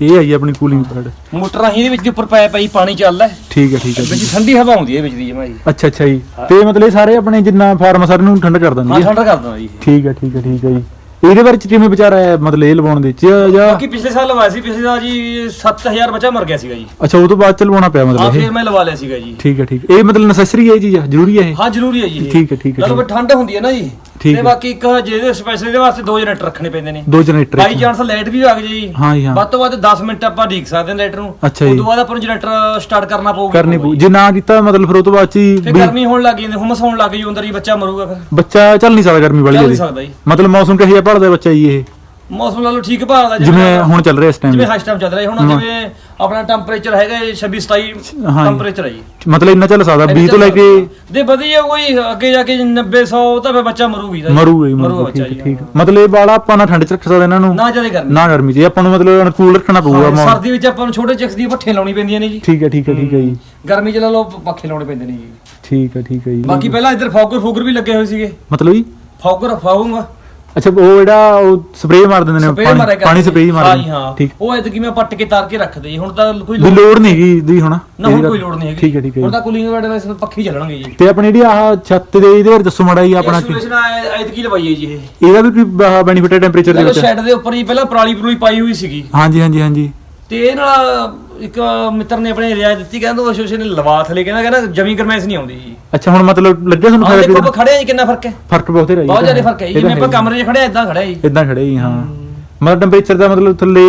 ਇਹ ਆਈ ਆਪਣੀ ਕੂਲਿੰਗ ਪੈਡ ਮੋਟਰ ਰਾਹੀਂ ਇਹਦੇ ਵਿੱਚ ਉੱਪਰ ਪਾਇਆ ਪਈ ਪਾਣੀ ਚੱਲਦਾ ਹੈ। ਠੀਕ ਹੈ ਠੀਕ ਹੈ ਵਿੱਚ ਠੰਡੀ ਹਵਾ ਆਉਂਦੀ ਹੈ ਵਿੱਚ ਦੀ ਜਮਾ ਜੀ ਅੱਛਾ ਅੱਛਾ ਜੀ। ਤੇ ਮਤਲਬ ਇਹ ਸਾਰੇ ਆਪਣੇ ਜਿੰਨਾ ਫਾਰਮ ਸਾਰੇ ਨੂੰ ਠੰਡ ਕਰ ਦਿੰਦੀ ਹਾਂ ਠੰਡਾ ਕਰ ਦਿੰਦਾ ਜੀ ਠੀਕ ਹੈ ਠੀਕ ਹੈ ਠੀਕ ਹੈ ਜੀ। ਇਹਦੇ ਬਾਰੇ ਚ ਕਿਵੇਂ ਵਿਚਾਰ ਆਇਆ ਮਤਲਬ ਇਹ ਲਵਾਉਣ ਦੇ ਚ ਜਾਂ ਬਾਕੀ ਪਿਛਲੇ ਸਾਲ ਲਵਾਇਆ ਸੀ ਪਿਛਲੇ ਸਾਲ ਜੀ 7000 ਬੱਚਾ ਮਰ ਗਿਆ ਸੀਗਾ ਜੀ। ਅੱਛਾ ਉਹ ਤੋਂ ਬਾਅਦ ਚ ਲਵਾਉਣਾ ਪਿਆ ਮਤਲਬ ਫਿਰ ਇਹ? ਮੈਂ ਲਵਾ ਲਿਆ ਸੀਗਾ ਜੀ। ਠੀਕ ਹੈ ਠੀਕ ਹੈ। ਇਹ ਮਤਲਬ ਨੈਸੈਸਰੀ ਹੈ ਇਹ ਚੀਜ਼ ਜ਼ਰੂਰੀ ਹੈ ਇਹ? ਹਾਂ ਜ਼ਰੂਰੀ ਹੈ ਜੀ ਇਹ। ਠੀਕ ਹੈ, ਠੀਕ ਹੈ, ਵੀ ਠੰਡ ਹੁੰਦੀ ਹੈ ਨਾ ਜੀ। ਠੀਕ ਤੇ ਹੈ। ਬਾਕੀ ਇੱਕ ਜਿਹਦੇ ਸਪੈਸ਼ਲ ਦੇ ਵਾਸਤੇ ਦੋ ਜਨਰੇਟਰ ਰੱਖਣੇ ਪੈਂਦੇ ਨੇ। ਦੋ ਜਨਰੇਟਰ ਬਾਈ ਚਾਂਸ ਲਾਈਟ ਵੀ ਆ ਗਈ ਜੀ ਹਾਂ ਜੀ ਹਾਂ। ਵੱਧ ਤੋਂ ਵੱਧ 10 ਮਿੰਟ ਆਪਾਂ ਢੀਕ ਸਕਦੇ ਹਾਂ ਲਾਈਟਰ ਨੂੰ। ਅੱਛਾ ਜੀ। ਉਸ ਤੋਂ ਬਾਅਦ ਆਪਾਂ ਨੂੰ ਜਨਰੇਟਰ ਸਟਾਰਟ ਕਰਨਾ ਪਊਗਾ। ਕਰਨੀ ਪਊ। ਜੇ ਨਾ ਕੀਤਾ ਮਤਲਬ ਫਿਰ ਉਹ ਤੋਂ ਬਾਅਦ ਚ ਹੀ ਫਿਰ ਵੀ ਗਰਮੀ ਹੋਣ ਲੱਗ ਜਾਂਦੀ ਹੁਮਸ ਹੋਣ ਲੱਗ ਜੂ ਅੰਦਰ ਹੀ ਬੱਚਾ ਮਰੂਗਾ ਫਿਰ। ਬੱਚਾ ਚੱਲ ਨਹੀਂ ਸਕਦਾ ਗਰਮੀ ਵਾਲੀ ਚੱਲ ਨਹੀਂ ਸਕਦਾ ਜੀ। ਮਤਲਬ ਮੌਸਮ ਕਿਹੋ ਜਿਹਾ ਭੜਦਾ ਬੱਚਾ ਜੀ ਇਹ? ਮੌਸਮ ਲਾ ਲਓ ਠੀਕ ਭਾਲਦਾ ਜਿਵੇਂ ਹੁਣ ਚੱਲ ਰਿਹਾ ਇਸ ਟਾਈਮ ਜਿਵੇਂ ਹਾਈ ਟਾਈਮ ਚੱਲ ਰਿਹਾ ਹੁਣ ਜਿਵੇਂ ਆਪਣਾ ਟੈਂਪਰੇਚਰ ਹੈਗਾ 26 27 ਹਾਂ ਜੀ। ਟੈਂਪਰੇਚਰ ਹੈ ਜੀ। ਮਤਲਬ ਇੰਨਾ ਚੱਲ ਸਕਦਾ 20 ਤੋਂ ਲੈ ਕੇ ਦੇ ਵਧੀਆ ਕੋਈ ਅੱਗੇ ਜਾ ਕੇ 90 100 ਤਾਂ ਫਿਰ ਬੱਚਾ ਮਰੂਗੀ ਜੀ। ਮਰੂਗਾ ਹੀ ਮਰੂਗਾ ਠੀਕ ਜੀ ਠੀਕ। ਮਤਲਬ ਇਹ ਬਾਲਾ ਆਪਾਂ ਨਾ ਠੰਡ ਚ ਰੱਖ ਸਕਦੇ ਇਹਨਾਂ ਨੂੰ। ਨਾ ਜ਼ਿਆਦਾ ਗਰਮੀ। ਨਾ ਗਰਮੀ ਇਹ ਆਪਾਂ ਨੂੰ ਮਤਲਬ ਅਨੁਕੂਲ ਰੱਖਣਾ ਪਊਗਾ ਸਰਦੀ ਵਿੱਚ ਆਪਾਂ ਨੂੰ ਛੋਟੇ ਚਿਕਸ ਦੀਆਂ ਭੱਠੇ ਲਾਉਣੀ ਪੈਂਦੀਆਂ ਨੇ ਜੀ। ਠੀਕ ਹੈ ਠੀਕ ਹੈ ਠੀਕ ਹੈ ਜੀ। ਗਰਮੀ ਚ ਲਾ ਲਓ ਪੱਖੇ ਲਾਉਣੇ ਪੈਂਦੇ ਨੇ ਜੀ। ਠੀਕ ਹੈ ਠੀਕ ਹੈ ਜੀ। ਬਾਕੀ ਪਹਿਲਾਂ ਇੱਧਰ ਫੌਗਰ ਫੂਗਰ ਵੀ ਲੱਗੇ ਹੋਏ ਸੀਗੇ। ਮਤਲਬ ਜੀ? ਫੌਗਰ ਫਾਉਂਗਾ ਅੱਛਾ ਉਹ ਜਿਹੜਾ ਉਹ ਸਪਰੇਅ ਮਾਰ ਦਿੰਦੇ ਨੇ ਸਪਰੇਅ ਮਾਰਿਆ ਪਾਣੀ ਪਾਣੀ ਸਪਰੇਅ ਮਾਰ ਹਾਂ ਦਿੰਦੇ ਜੀ ਹਾਂ। ਠੀਕ। ਉਹ ਐਤਕੀ ਮੈਂ ਪੱਟ ਕੇ ਤਾਰ ਕੇ ਰੱਖਦੇ। ਜੀ ਹੁਣ ਤਾਂ ਕੋਈ ਵੀ ਲੋੜ ਲੋੜ ਨਹੀਂ ਹੈਗੀ। ਦੀ ਹੁਣ। ਨਾ ਹੁਣ ਕੋਈ ਲੋੜ ਨਹੀਂ ਹੈਗੀ। ਠੀਕ ਹੈ ਠੀਕ ਹੈ। ਹੁਣ ਜੀ। ਤਾਂ ਕੂਲਿੰਗ ਵਾਲੇ ਵੈਸੇ ਪੱਖੇ ਹੀ ਚੱਲਣਗੇ ਜੀ। ਤੇ ਆਪਣੀ ਜਿਹੜੀ ਆਹ ਛੱਤ ਦੇ ਇਹਦੇ ਬਾਰੇ ਦੱਸੋ ਮਾੜਾ ਜੀ ਆਪਣਾ ਕੀ- ਇਨਸੂਲੇਸ਼ਨ ਐਤਕੀ ਲਵਾਈ ਹੈ ਜੀ ਇਹ। ਇਹਦਾ ਵੀ ਕੋਈ ਬੈਨੀਫਿਟ ਹੈ ਟੈਂਪਰੇਚਰ ਦੇ ਵਿੱਚ? ਸ਼ੈੱਡ ਦੇ ਉੱਪਰ ਹੀ ਪਹਿਲਾਂ ਪਰਾਲੀ ਪਰੂਲੀ ਪਾਈ ਹੋਈ ਸੀਗੀ। ਹਾਂਜੀ ਹਾਂਜੀ ਹਾਂਜੀ। ਤੇ ਇਹ ਨਾਲ ਇੱਕ ਮਿੱਤਰ ਨੇ ਆਪਣੇ ਰਿਆਇਤ ਦਿੱਤੀ ਕਹਿੰਦਾ ਉਹ ਅਸੋਸੀਏਸ਼ਨ ਨੇ ਲਵਾ ਥਲੇ ਕਹਿੰਦਾ ਕਹਿੰਦਾ ਜਮੀ ਗਰਮੈਸ਼ ਨਹੀਂ ਆਉਂਦੀ ਜੀ। ਅੱਛਾ ਹੁਣ ਮਤਲਬ ਲੱਗਿਆ ਤੁਹਾਨੂੰ ਆਹ ਫਾਇਦਾ ਦੇਖੋ ਕਿਹਦਾ ਆਪਾਂ ਖੜੇ ਆ ਜੀ ਕਿੰਨਾ ਫ਼ਰਕ ਹੈ? ਫ਼ਰਕ ਬਹੁਤ ਹੈ। ਬਹੁਤ ਜ਼ਿਆਦਾ ਫ਼ਰਕ ਹੈ ਜੀ ਜਿਵੇਂ ਆਪਾਂ ਕਮਰੇ 'ਚ ਖੜੇ ਆ ਇਦਾਂ ਖੜੇ ਆ ਜੀ। ਇਦਾਂ ਖੜੇ ਹੀ। ਹਾਂ। ਮਤਲਬ ਟੈਂਪਰੇਚਰ ਦਾ ਮਤਲਬ ਥੱਲੇ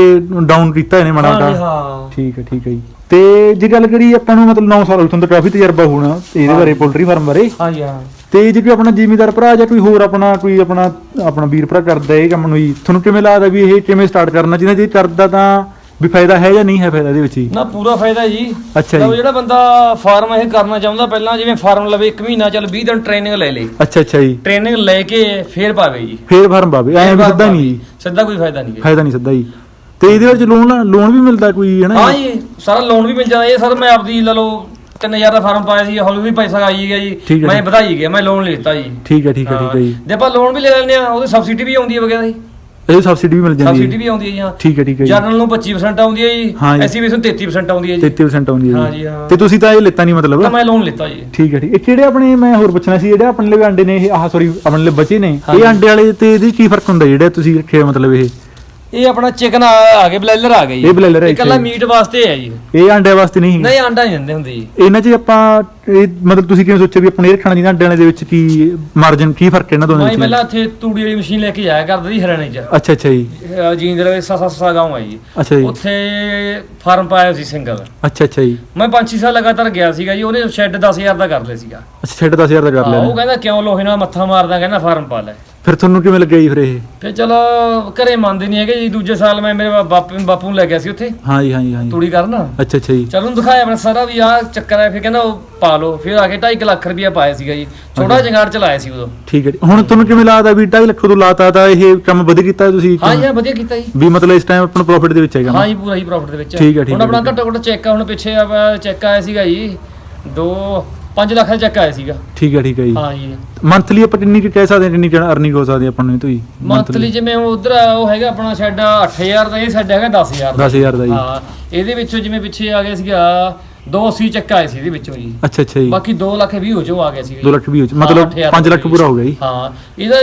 ਡਾਊਨ ਕੀਤਾ ਇਹਨੇ ਮਾੜਾ ਹਾਂ ਜੀ, ਹਾਂ। ਠੀਕ ਹੈ ਠੀਕ ਹੈ ਜੀ। ਤੇ ਜੇ ਗੱਲ ਕਰੀ ਆਪਾਂ ਨੂੰ ਮਤਲਬ 9 ਸਾਲ ਹੋ ਤੁਹਾਨੂੰ ਤਾਂ ਕਾਫੀ ਤਜਰਬਾ ਹੋਣਾ ਇਹਦੇ ਬਾਰੇ ਪੋਲਟਰੀ ਫਾਰਮ ਬਾਰੇ। ਹਾਂ ਜੀ ਹਾਂ। ਤੇ ਜੇ ਕੋਈ ਆਪਣਾ ਜ਼ਿਮੀਦਾਰ ਭਰਾ ਜਾਂ ਕੋਈ ਹੋਰ ਆਪਣਾ ਕੋਈ ਆਪਣਾ ਆਪਣਾ ਵੀਰ ਭਰਾ ਕਰਦਾ ਇਹ ਕੰਮ ਨੂੰ ਜੀ ਤੁਹਾਨੂੰ ਕਿਵੇਂ ਲੱਗਦਾ ਵੀ ਇਹ ਕਿਵੇਂ ਸਟਾਰਟ ਕਰਨਾ? ਚਾਹੀਦਾ ਜੇ ਕਰਦਾ ਤਾਂ ਵੀ ਫਾਇਦਾ ਹੈ ਜਾਂ ਨਹੀਂ ਹੈ ਫਾਇਦਾ ਇਹਦੇ ਵਿੱਚ ਜੀ? ਨਾ ਪੂਰਾ ਫਾਇਦਾ ਜੀ। ਅੱਛਾ ਤਾਂ ਜੀ ਜਿਹੜਾ ਬੰਦਾ ਫਾਰਮ ਇਹ ਕਰਨਾ ਚਾਹੁੰਦਾ ਪਹਿਲਾਂ ਜਿਵੇਂ ਫਾਰਮ ਲਵੇ 1 ਮਹੀਨਾ ਚੱਲ 20 ਦਿਨ ਟ੍ਰੇਨਿੰਗ ਲੈ ਲੇ। ਅੱਛਾ ਅੱਛਾ ਜੀ। ਟ੍ਰੇਨਿੰਗ ਲੈ ਕੇ ਫੇਰ ਪਾਵੇ ਜੀ। ਫੇਰ ਫਾਰਮ ਪਾਵੇ ਐਂ ਵੀ ਸਿੱਧਾ। ਨਹੀਂ ਜੀ। ਸਿੱਧਾ ਕੋਈ ਫਾਇਦਾ ਨਹੀਂ ਹੈ। ਫਾਇਦਾ ਨਹੀਂ ਸਿੱਧਾ ਜੀ। ਤੇ ਇਹਦੇ ਵਿੱਚ ਲੋਨ ਲੋਨ ਵੀ ਮਿਲਦਾ ਕੋਈ ਹੈ ਨਾ ਹਾਂ ਜੀ ਸਾਰਾ ਲੋਨ ਵੀ ਮਿਲ ਜਾਂਦਾ। ਇਹ ਸਰ ਮੈਂ ਆਪਦੀ ਲਾ ਲਓ 3000 ਦਾ ਫਾਰਮ ਪਾਇਆ ਸੀ ਹੌਲੀ ਵੀ ਪੈਸਾ ਆਈ ਗਿਆ ਜੀ। ਠੀਕ ਹੈ ਮੈਂ ਜੀ। ਵਧਾਈ ਗਿਆ ਮੈਂ ਲੋਨ ਲਿੱਤਾ ਜੀ। ਠੀਕ ਹੈ ਠੀਕ ਹੈ ਠੀਕ ਹੈ ਜੀ। ਜੇ। ਆਪਾਂ ਲੋਨ ਵੀ ਲੈ ਲੈਂਦੇ ਆ ਉਹਦੀ ਸਬਸਿਡੀ ਵੀ ਆਉਂਦੀ ਹੈ ਵਗੈਰਾ ਜੀ। ਇਹ ਸਬਸਿਡੀ ਵੀ ਮਿਲ ਜਾਂਦੀ ਸਬਸਿਡੀ ਹੈ ਵੀ ਆਉਂਦੀ ਹੈ ਜੀ ਹਾਂ। ਠੀਕ ਹੈ ਠੀਕ ਹੈ ਜੀ। ਜਨਰਲ ਨੂੰ 25% ਆਉਂਦੀ ਹੈ ਜੀ ਹਾਂ ਜੀ। ਐਸਸੀ ਨੂੰ 33% ਆਉਂਦੀ ਹੈ ਜੀ। 33% ਆਉਂਦੀ ਹੈ ਹਾਂ ਜੀ, ਹਾਂ। ਤੇ ਤੁਸੀਂ ਤਾਂ ਇਹ ਲਿੱਤਾ ਨਹੀਂ ਮਤਲਬ? ਤਾਂ ਮੈਂ ਲੋਨ ਲਿੱਤਾ ਜੀ। ਠੀਕ ਹੈ ਠੀਕ। ਇਹ ਕਿਹੜੇ ਆਪਣੇ ਮੈਂ ਹੋਰ ਪੁੱਛਣਾ ਸੀ ਜਿਹੜੇ ਆਪਣੇ ਲਈ ਅੰਡੇ ਨੇ ਇਹ ਆਹ ਸੌਰੀ ਆਪਣੇ ਲਈ ਬਚੇ ਨੇ ਇਹ ਅੰਡੇ ਵਾਲੇ ਤੇ ਇਹਦੀ ਕੀ ਫ਼ਰਕ ਹੁੰਦਾ ਜਿਹੜੇ ਤੁਸੀਂ ਰੱਖੇ ਆ ਮਤਲਬ ਇਹ? ਇਹ ਆਪਣਾ ਚਿਕਨ ਆ ਆ ਗਏ ਬਲੈਲਰ ਆ ਜੀ ਇਹ ਬਲੈਲਰ ਹੈ ਇਹ ਇਕੱਲਾ। ਮੀਟ ਵਾਸਤੇ ਹੈ ਜੀ। ਇਹ ਅੰਡਿਆਂ ਵਾਸਤੇ ਨਹੀਂ। ਨਹੀਂ ਆਂਡਾ ਨਹੀਂ ਦਿੰਦੇ ਹੁੰਦੇ ਜੀ। ਇਹਨਾਂ 'ਚ ਆਪਾਂ ਇਹ ਮਤਲਬ ਤੁਸੀਂ ਕਿਵੇਂ ਸੋਚਿਆ ਵੀ ਆਪਾਂ ਇਹ ਰੱਖਣਾ ਚਾਹੀਦਾ ਅੰਡਿਆਂ ਦੇ ਵਿੱਚ ਕੀ ਮਾਰਜਨ ਕੀ ਫ਼ਰਕ ਹੈ ਇਹਨਾਂ ਦੋਨਾਂ ਮੈਂ ਵਿੱਚ? ਪਹਿਲਾਂ ਇੱਥੇ ਤੂੜੀ ਵਾਲੀ ਮਸ਼ੀਨ ਲੈ ਕੇ ਜਾਇਆ ਕਰਦਾ ਸੀ ਹਰਿਆਣੇ 'ਚ। ਅੱਛਾ ਅੱਛਾ ਜੀ। ਅਹ ਜੀਂਦ ਦੇ ਸਸਾ ਸਸਾ ਗਾਉਂ ਹੈ ਜੀ। ਅੱਛਾ ਜੀ। ਉੱਥੇ ਫਾਰਮ ਪਾਇਆ ਸੀ ਸਿੰਗਲ। ਅੱਛਾ ਅੱਛਾ ਜੀ। ਮੈਂ 5-6 ਸਾਲ ਲਗਾਤਾਰ ਗਿਆ ਸੀਗਾ ਜੀ ਉਹਨੇ ਸ਼ੈੱਡ 10000 ਦਾ ਕਰ ਲਿਆ ਸੀਗਾ। ਅੱਛਾ ਛੱਡ 10000 ਦਾ ਕਰ ਲਿਆ ਉਹ ਕਹਿੰਦਾ ਕਿਉਂ ਲੋਹੇ ਨਾਲ ਮੱਥਾ ਮਾਰਦਾ? ਕਹਿੰਦਾ ਫਾਰਮ ਪਾ ਲੈ। ਫਿਰ ਤੁਹਾਨੂੰ ਕਿਵੇਂ ਲੱਗਿਆ ਜੀ ਫਿਰ ਇਹ? ਫਿਰ ਚਲੋ ਘਰੇ ਮੰਨਦੇ ਨਹੀਂ ਹੈਗੇ ਜੀ। ਦੂਜੇ ਸਾਲ ਮੈਂ ਮੇਰੇ ਬਾਪੂ ਬਾਪੂ ਨੂੰ ਲੈ ਗਿਆ ਸੀ ਉੱਥੇ। ਹਾਂ ਜੀ ਹਾਂ ਜੀ ਹਾਂ ਜੀ। ਤੂੜੀ ਕਰਨ। ਅੱਛਾ ਅੱਛਾ ਜੀ। ਚਲ ਉਹਨੂੰ ਦਿਖਾਇਆ ਆਪਣਾ ਸਾਰਾ ਵੀ ਆਹ ਚੱਕਰ ਹੈ। ਫਿਰ ਕਹਿੰਦਾ ਉਹ ਪਾ ਲਓ। ਫਿਰ ਆ ਕੇ 2.5 ਲੱਖ ਰੁਪਇਆ ਪਾਇਆ ਸੀਗਾ ਜੀ। ਛੋਟਾ ਜੰਗਾੜ ਚਲਾਇਆ ਸੀ ਉਦੋਂ। ਠੀਕ ਹੈ ਜੀ। ਹੁਣ ਤੁਹਾਨੂੰ ਕਿਵੇਂ ਲੱਗਦਾ ਵੀ 2.5 ਲੱਖ ਤੋਂ ਲਾਤਾ ਤਾਂ ਇਹ ਕੰਮ ਵਧੀਆ ਕੀਤਾ ਤੁਸੀਂ ਹਾਂ ਜੀ ਹਾਂ, ਵਧੀਆ ਕੀਤਾ ਜੀ। ਵੀ ਮਤਲਬ ਇਸ ਟਾਈਮ ਆਪਣਾ ਪ੍ਰੋਫਿਟ ਦੇ ਵਿੱਚ ਹੈਗਾ ਹਾਂ ਜੀ ਪੂਰਾ ਹੀ ਪ੍ਰੋਫਿਟ ਦੇ ਵਿੱਚ। ਠੀਕ ਹੈ, ਠੀਕ ਹੁਣ ਹੈ, ਆਪਣਾ ਠੀਕ। ਘੱਟੋ ਘੱਟ ਚੈੱਕ ਆ ਹੁਣ ਪਿੱਛੇ ਚੈੱਕ ਆਇਆ ਸੀਗਾ ਜੀ। 2 5 ਲੱਖ ਦਾ ਚੈੱਕ ਆਇਆ ਸੀਗਾ। ਠੀਕ ਹੈ ਠੀਕ ਹੈ ਜੀ। ਹਾਂ ਜੀ। ਮੰਥਲੀ ਆਪਾਂ ਕਿੰਨੀ ਕੁ ਕਹਿ ਸਕਦੇ ਹਾਂ ਕਿੰਨੀ ਅਰਨਿੰਗ ਹੋ ਸਕਦੀ ਆਪਾਂ ਨੂੰ ਇਹ ਤੋਂ ਜੀ ਮੰਥਲੀ ਜਿਵੇਂ ਉਧਰ ਉਹ ਹੈਗਾ ਆਪਣਾ ਸ਼ੈੱਡ 8000 ਦਾ ਇਹ ਸ਼ੈੱਡ ਹੈਗਾ 10000 ਦਾ 10000 ਦਾ ਜੀ। ਹਾਂ ਇਹਦੇ ਵਿੱਚੋਂ ਜਿਵੇਂ ਪਿੱਛੇ ਆ ਗਿਆ ਸੀਗਾ 280 ਚੱਕ ਆਏ ਸੀ ਇਹਦੇ ਵਿੱਚੋਂ ਜੀ। ਅੱਛਾ ਅੱਛਾ ਜੀ। ਬਾਕੀ 2 ਲੱਖ ਵੀ ਹੋ ਚੋਂ ਆ ਗਿਆ ਸੀਗਾ 2 ਲੱਖ ਵੀ ਹੋ ਚ- ਮਤਲਬ 5 ਲੱਖ ਪੂਰਾ ਹੋ ਗਿਆ ਜੀ। ਹਾਂ ਇਹਦਾ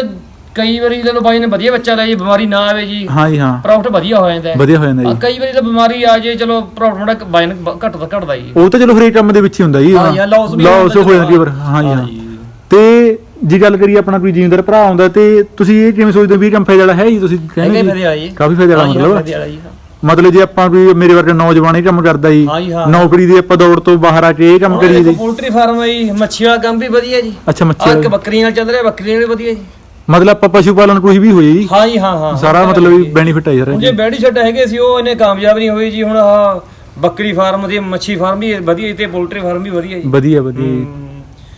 ਕਈ ਵਾਰੀ ਲੈ ਬਾਈ ਨੇ ਵਧੀਆ ਬੱਚਾ ਲਿਆ ਜੀ ਬਿਮਾਰੀ ਨਾ ਆਵੇ ਜੀ ਹਾਂ ਜੀ ਹਾਂ। ਪ੍ਰੋਫਿਟ ਵਧੀਆ ਹੋ ਜਾਂਦਾ ਹੈ। ਵਧੀਆ ਹੋ ਜਾਂਦਾ ਜੀ। ਕਈ ਵਾਰੀ ਤਾਂ ਬਿਮਾਰੀ ਆ ਜੇ ਚਲੋ ਪ੍ਰੋਫਿਟ ਥੋੜਾ ਬਾਈ ਨੇ ਘੱਟ ਤਾਂ ਘਟਦਾ ਜੀ। ਉਹ ਤਾਂ ਚਲੋ ਹਰੇਕ ਕੰਮ ਦੇ ਵਿੱਚ ਹੀ ਹੁੰਦਾ ਜੀ ਹਾਂ ਜੀ, loss ਵੀ ਹੋ ਜਾਂਦਾ ਹੋ ਜਾਂਦੀ ਹੈ ਪਰ ਹਾਂ ਜੀ ਹਾਂ। ਤੇ ਜੇ ਗੱਲ ਕਰੀਏ ਆਪਣਾ ਕੋਈ ਜ਼ਿਮੀਂਦਾਰ ਭਰਾ ਆਉਂਦਾ ਤੇ ਤੁਸੀਂ ਇਹ ਕਿਵੇਂ ਸੋਚਦੇ ਹੋ ਵੀ ਇਹ ਕੰਮ ਫਾਇਦਾ ਵਾਲਾ ਹੈ ਜੀ ਤੁਸੀਂ? ਹੈਗੇ ਕਹਿੰਦੇ ਜੀ? ਫਾਇਦੇ ਵਾਲਾ ਜੀ। ਕਾਫੀ ਫਾਇਦਾ ਵਾਲਾ ਹਾਂ ਜੀ, ਹਾਂ, ਮਤਲਬ। ਫਾਇਦੇ ਵਾਲਾ ਜੀ ਹਾਂ। ਮਤਲਬ ਜੇ ਆਪਾਂ ਵੀ ਮੇਰੇ ਵਰਗਾ ਨੌਜਵਾਨ ਇਹ ਕੰਮ ਕਰਦਾ ਜੀ ਹਾਂ ਜੀ, ਹਾਂ। ਨੌਕਰੀ ਦੀ ਆਪਾਂ ਦੌੜ ਤੋਂ ਬਾਹਰ ਆ ਕੇ ਇਹ ਕੰਮ ਕਰੀਏ ਇੱਕ ਜੀ। ਪੋਲਟਰੀ ਫਾਰਮ ਹੈ ਜੀ ਮੱਛੀ ਵਾਲਾ ਕੰਮ ਵੀ ਵਧੀਆ ਜੀ। ਅੱਛਾ ਆ ਮੱਛੀ ਇੱਕ ਵਾਲਾ। ਬੱਕਰੀਆਂ ਨਾਲ ਚੱਲ ਰਿਹਾ ਬੱਕਰੀਆਂ ਵੀ ਵਧੀਆ ਜੀ। ਮਤਲਬ ਆਪਾਂ ਪਸ਼ੂ ਪਾਲਣ ਕੋਈ ਵੀ ਹੋਏ ਜੀ। ਹਾਂ ਜੀ ਹਾਂ ਹਾਂ ਸਾਰਾ ਮਤਲਬ ਵੀ ਬੈਨੀਫਿਟ ਹੈ ਯਾਰ ਜੇ ਬੈਡੀ ਸ਼ੈੱਡ ਹੈਗੇ ਸੀ ਉਹ ਇਹਨੇ ਕਾਮਯਾਬ ਨਹੀਂ ਹੋਈ ਜੀ ਹੁਣ ਆ ਬੱਕਰੀ ਫਾਰਮ ਦੀ ਮੱਛੀ ਫਾਰਮ ਵੀ ਵਧੀਆ ਤੇ ਪੋਲਟਰੀ ਫਾਰਮ ਵੀ ਵਧੀਆ ਜੀ। ਵਧੀਆ ਵਧੀਆ ਜੀ।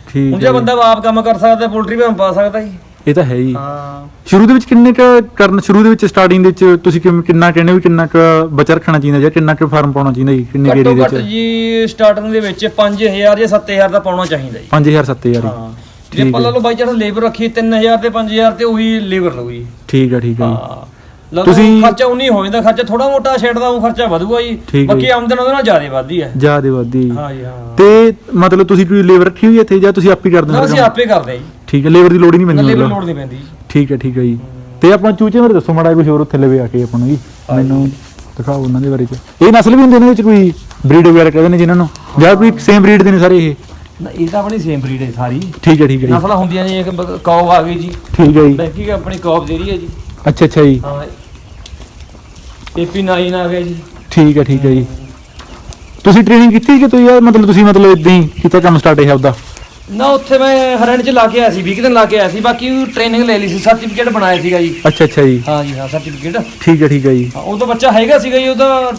ਠੀਕ ਹੁਣ ਹੈ ਜੇ। ਬੰਦਾ ਆਪ ਕੰਮ ਕਰ ਸਕਦਾ ਪੋਲਟਰੀ ਫਾਰਮ ਪਾ ਸਕਦਾ ਜੀ। ਇਹ ਤਾਂ ਹੈ ਜੀ। ਹਾਂ। ਸ਼ੁਰੂ ਦੇ ਵਿੱਚ ਕਿੰਨੇ ਕ ਕਰਨ ਸ਼ੁਰੂ ਦੇ ਵਿੱਚ ਸਟਾਰਟਿੰਗ ਦੇ ਵਿੱਚ ਤੁਸੀਂ ਕਿਵੇਂ ਕਿੰਨਾ ਕਹਿੰਦੇ ਵੀ ਕਿੰਨਾ ਕ ਬਚਾ ਰੱਖਣਾ ਚਾਹੀਦਾ ਜਾਂ ਕਿੰਨਾ ਕ ਫਾਰਮ ਪਾਉਣਾ ਚਾਹੀਦਾ ਜੀ ਕਿੰਨੀ ਘੱਟੋ ਦੇ ਘੱਟ ਵਿੱਚ? ਜੀ ਸਟਾਰਟਿੰਗ ਦੇ ਵਿੱਚ 5000 ਜਾਂ 7000 ਦਾ ਪਾਉਣਾ ਚਾਹੀਦਾ ਜੀ। 5000 7000 ਜੀ ਹਾਂ। ਜੇ ਆਪਾਂ ਲਾ ਲਓ ਬਾਈ ਚਾਂਸ ਲੇਬਰ ਰੱਖੀ 3000 ਤੇ 5000 ਤੇ ਉਹੀ ਲੇਬਰ ਲਊਗੀ। ਠੀਕ ਹੈ ਠੀਕ ਹੈ। ਜੀ ਹਾਂ। ਲਓ ਤੁਸੀਂ- ਖਰਚਾ ਉਨੀ ਹੋ ਜਾਂਦਾ ਖਰਚਾ ਥੋੜਾ ਮੋਟਾ ਛੇੜ ਦਾ ਉਹ ਖਰਚਾ ਵਧੂਗਾ ਜੀ। ਠੀਕ ਹੈ ਬਾਕੀ ਜੀ। ਆਮਦਨ ਉਹਦੇ ਨਾਲ ਜ਼ਿਆਦਾ ਵਧਦੀ ਹੈ। ਜਿਆਦੇ ਵਧਦੀ ਜੀ। ਹਾਂ ਜੀ ਹਾਂ। ਤੇ ਮਤਲਬ ਤੁਸੀਂ ਕੋਈ ਲੇਬਰ ਰੱਖੀ ਹੋਈ ਹੈ ਇੱਥੇ ਜਾਂ ਤੁਸੀਂ ਆਪ ਹੀ ਕਰਦੇ ਨਾ ਹੋ ਅਸੀਂ ਆਪੇ ਕਰਦੇ ਹਾਂ ਜੀ। ਠੀਕ ਹੈ ਲੇਬਰ ਦੀ ਲੋੜ ਹੀ ਨਹੀਂ ਪੈਂਦੀ ਲੇਬਰ ਮਤਲਬ। ਲੋਡ ਨਹੀਂ ਪੈਂਦੀ ਜੀ। ਠੀਕ ਹੈ ਠੀਕ ਹੈ ਜੀ। ਤੇ ਆਪਾਂ ਚੂਚੇ ਬਾਰੇ ਦੱਸੋ ਮਾੜਾ ਜਿਹਾ ਕੁਝ ਹੋਰ ਉੱਥੇ ਲਵੇ ਆ ਕੇ ਆਪਾਂ ਨੂੰ ਜੀ। ਮੈਨੂੰ ਦਿਖਾਓ ਉਹਨਾਂ ਦੇ ਬਾਰੇ ਚ। ਇਹ ਨਸਲ ਵੀ ਹੁੰਦੇ ਨੇ ਵਿੱਚ ਕੋਈ ਬਰੀਡ ਵਗੈਰਾ ਕਹਿੰਦੇ ਨੇ ਜਿਨ੍ਹਾਂ ਨੂੰ? ਜਾਂ ਕੋਈ ਸੇਮ ਬਰੀਡ ਦੇ ਨੇ ਸਾਰੇ ਇਹ? ਨਾ ਇਹ ਤਾਂ ਆਪਣੀ ਸੇਮ ਬਰੀਡ ਹੈ ਸਾਰੀ। ਠੀਕ ਹੈ ਠੀਕ ਹੈ ਜੀ। ਨਸਲਾਂ ਹੁੰਦੀਆਂ ਨੇ ਇੱਕ ਕੌਬ ਆ ਗਈ ਜੀ। ਠੀਕ ਹੈ ਜੀ। ਬੈਂਕੀ ਆਪਣੀ ਕੌਬ ਜਿਹੜੀ ਹੈ ਜੀ। ਅੱਛਾ ਅੱਛਾ ਜੀ। ਹਾਂ। ਏਪੀ 9 ਆ ਗਿਆ ਜੀ। ਠੀਕ ਹੈ ਠੀਕ ਹੈ ਜੀ। ਤੁਸੀਂ ਟ੍ਰੇਨਿੰਗ ਕੀਤੀ ਕਿ ਤੁਸੀਂ ਯਾਰ ਮਤਲਬ ਤੁਸੀਂ ਮਤਲਬ ਇਦਾਂ ਹੀ ਕੀਤਾ ਕੰਮ ਸਟਾਰਟ ਹੈ ਆਪਦਾ? ਨਾ ਉੱਥੇ ਮੈਂ ਹਰਿਆਣੇ ਚ ਲਾ ਕੇ ਆਇਆ ਸੀ 20 ਦਿਨ ਲਾ ਕੇ ਆਇਆ ਸੀ। ਬਾਕੀ ਟ੍ਰੇਨਿੰਗ ਲੈ ਲਈ ਸੀ ਸਰਟੀਫਿਕੇਟ ਬਣਾਇਆ ਸੀਗਾ ਜੀ। ਅੱਛਾ ਅੱਛਾ ਜੀ। ਹਾਂ ਜੀ ਹਾਂ ਸਰਟੀਫਿਕੇਟ ਠੀਕ ਹੈ ਠੀਕ ਹੈ ਜੀ। ਉਹ ਤਾਂ ਬੱਚਾ ਹੈਗਾ ਸੀਗਾ ਜੀ ਉਹਦਾ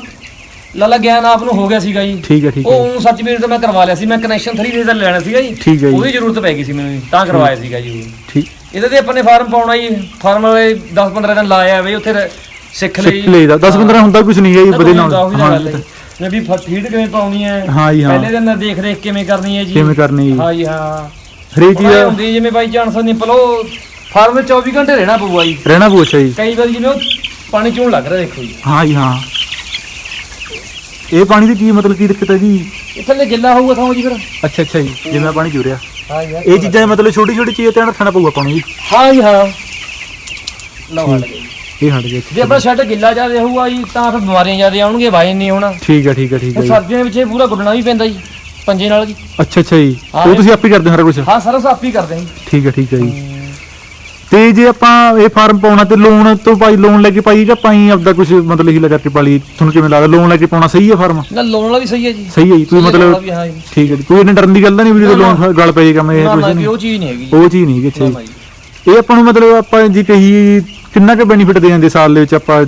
ਲਾਲਾ ਗਿਆਨ ਆਪ ਨੂੰ ਹੋ ਗਿਆ ਸੀਗਾ ਜੀ। ਠੀਕ ਹੈ ਠੀਕ ਹੈ ਉਹ ਸਰਟੀਫਿਕੇਟ ਤਾਂ ਮੈਂ ਕਰਵਾ ਲਿਆ ਸੀ ਮੈਂ ਕਨੈਕਸ਼ਨ 3 ਦੇ ਦਾ ਲੈਣਾ ਸੀਗਾ ਜੀ। ਠੀਕ ਹੈ ਜੀ। ਉਹਦੀ ਜ਼ਰੂਰਤ ਪੈ ਗਈ ਸੀ ਮੈਨੂੰ ਜੀ, ਤਾਂ ਕਰਵਾਇਆ ਸੀਗਾ ਜੀ ਉਹ। ਠੀਕ। ਇਹਦੇ ਤੇ ਆਪਾਂ ਨੇ ਫਾਰਮ ਪਾਉਣਾ ਜੀ ਫਾਰਮ ਵਾਲੇ 10 15 ਦਿਨ ਲਾਇਆ ਵੇ ਉੱਥੇ ਰ- ਸਿੱਖ ਲਈ। ਸਿੱਖ ਲਈਦਾ 10 15 ਹੁੰਦਾ ਕੁਝ ਨਹੀਂ ਹੈ ਜੀ ਬਦੇ ਨਾਲ। ਹਾਂ ਹਾਂ। ਮੈਂ ਵੀ ਫੀਡ ਕਿਵੇਂ ਪਾਉਣੀ ਹੈ? ਹਾਂ ਜੀ, ਹਾਂ। ਪਹਿਲੇ ਦਿਨ ਦੇਖ ਰੇਖ ਕਿਵੇਂ ਕਰਨੀ ਹੈ ਜੀ। ਕਿਵੇਂ ਕਰਨੀ ਜੀ। ਹਾਂ ਜੀ ਹਾਂ। ਹਰੇਕ ਚੀਜ਼ ਦਾ ਹੁੰਦੀ ਹੈ ਜਿਵੇਂ ਬਾਈ ਚਾਂਸ ਨਹੀਂ ਪਲੋ ਫਾਰਮ ਵਿੱਚ 24 ਘੰਟੇ ਰਹਿਣਾ ਪਊਗਾ ਜੀ। ਰਹਿਣਾ ਅੱਛਾ ਜੀ। ਕਈ ਵਾਰੀ ਜਿਵੇਂ ਉਹ ਪਾਣੀ ਚੋਂ ਲੱਗ ਰਿਹਾ ਦੇਖੋ ਜੀ। ਹਾਂ ਜੀ ਹਾਂ। ਇਹ ਪਾਣੀ ਦੀ ਕੀ ਮਤਲਬ ਕੀ ਦਿੱਕਤ ਹੈ ਜੀ? ਥੱਲੇ ਗਿੱਲਾ ਹੋਊਗਾ ਥਾਂ ਜੀ ਫਿਰ। ਅੱਛਾ ਅੱਛਾ ਜੀ ਜਿਵੇਂ ਪਾਣੀ ਚੁਰਿਆ। ਹਾਂ ਜੀ ਇਹ ਚੀਜ਼ਾਂ ਮਤਲਬ ਛੋਟੀ ਛੋਟੀ ਚੀਜ਼ਾਂ ਧਿਆਨ ਰੱਖਣਾ ਪਊਗਾ ਆਪਾਂ ਨੂੰ ਜੀ। ਹਾਂ ਜੀ ਹਾਂ। ਲਓ ਹਟ ਗਈ ਇਹ ਹਟ ਗਿਆ। ਜੇ ਆਪਣਾ ਸ਼ੈੱਡ ਗਿੱਲਾ ਜ਼ਿਆਦਾ ਹੋਊਗਾ ਜੀ ਤਾਂ ਫਿਰ ਬਿਮਾਰੀਆਂ ਜ਼ਿਆਦਾ ਆਉਣਗੀਆਂ ਵਾਈ ਨਹੀਂ ਹੋਣਾ। ਠੀਕ ਹੈ ਠੀਕ ਹੈ ਠੀਕ ਹੈ ਜੀ। ਸਰਦੀਆਂ ਵਿੱਚ ਇਹ ਪੂਰਾ ਗੁੱਡਣਾ ਵੀ ਪੈਂਦਾ ਜੀ ਪੰਜੇ ਨਾਲ ਜੀ। ਅੱਛਾ ਅੱਛਾ ਜੀ। ਹਾਂ ਉਹ ਇਹ- ਤੁਸੀਂ ਆਪ ਕਰਦੇ ਹੋ ਸਾਰਾ ਕੁਝ ਹਾਂ ਸਾਰਾ ਸਾਫ਼ ਹੀ ਕਰਦੇ ਹਾਂ ਜੀ। ਠੀਕ ਹੈ ਠੀਕ ਹੈ ਜੀ। ਤੇ ਜੇ ਆਪਾਂ ਇਹ ਫਾਰਮ ਪਾਉਣਾ ਤੇ ਲੋਨ ਤੋਂ ਭਾਈ ਲੋਨ ਲੈ ਕੇ ਪਾਈ ਜਾਂ ਪਾਈ ਆਪਦਾ ਕੁਝ ਮਤਲਬ ਹੀਲਾ ਕਰਕੇ ਪਾਲੀ? ਤੁਹਾਨੂੰ ਕਿਵੇਂ ਲੱਗਦਾ? ਲੋਨ ਲੈ ਕੇ ਪਾਉਣਾ ਸਹੀ ਹੈ ਫਾਰਮ? ਨਾ ਲੋਨ ਵਾਲਾ ਵੀ ਸਹੀ ਹੈ ਜੀ। ਸਹੀ ਹੈ ਜੀ ਕੋਈ ਮਤਲਬ ਠੀਕ ਹੈ ਜੀ। ਕੋਈ ਇੰਨਾ ਡਰਨ ਦੀ ਗੱਲ ਨਹੀਂ ਵੀ ਜਦੋਂ ਲੋਨ ਗੱਲ ਪਈ ਕੰਮ ਇਹ ਕੁਝ ਨਹੀਂ। ਉਹ ਚੀਜ਼ ਨਹੀਂ ਹੈਗੀ ਉਹ ਚੀਜ਼ ਨਹੀਂ ਅੱਛਾ ਜੀ। ਇਹ ਆਪਾਂ ਨੂੰ ਮਤਲਬ ਆਪਾਂ ਜੀ ਕਹੀ ਕਿੰਨਾ ਕੁ ਬੈਨੀਫਿਟ ਦੇ ਜਾਂਦੇ ਸਾਲ ਦੇ ਵਿੱਚ ਆਪਾਂ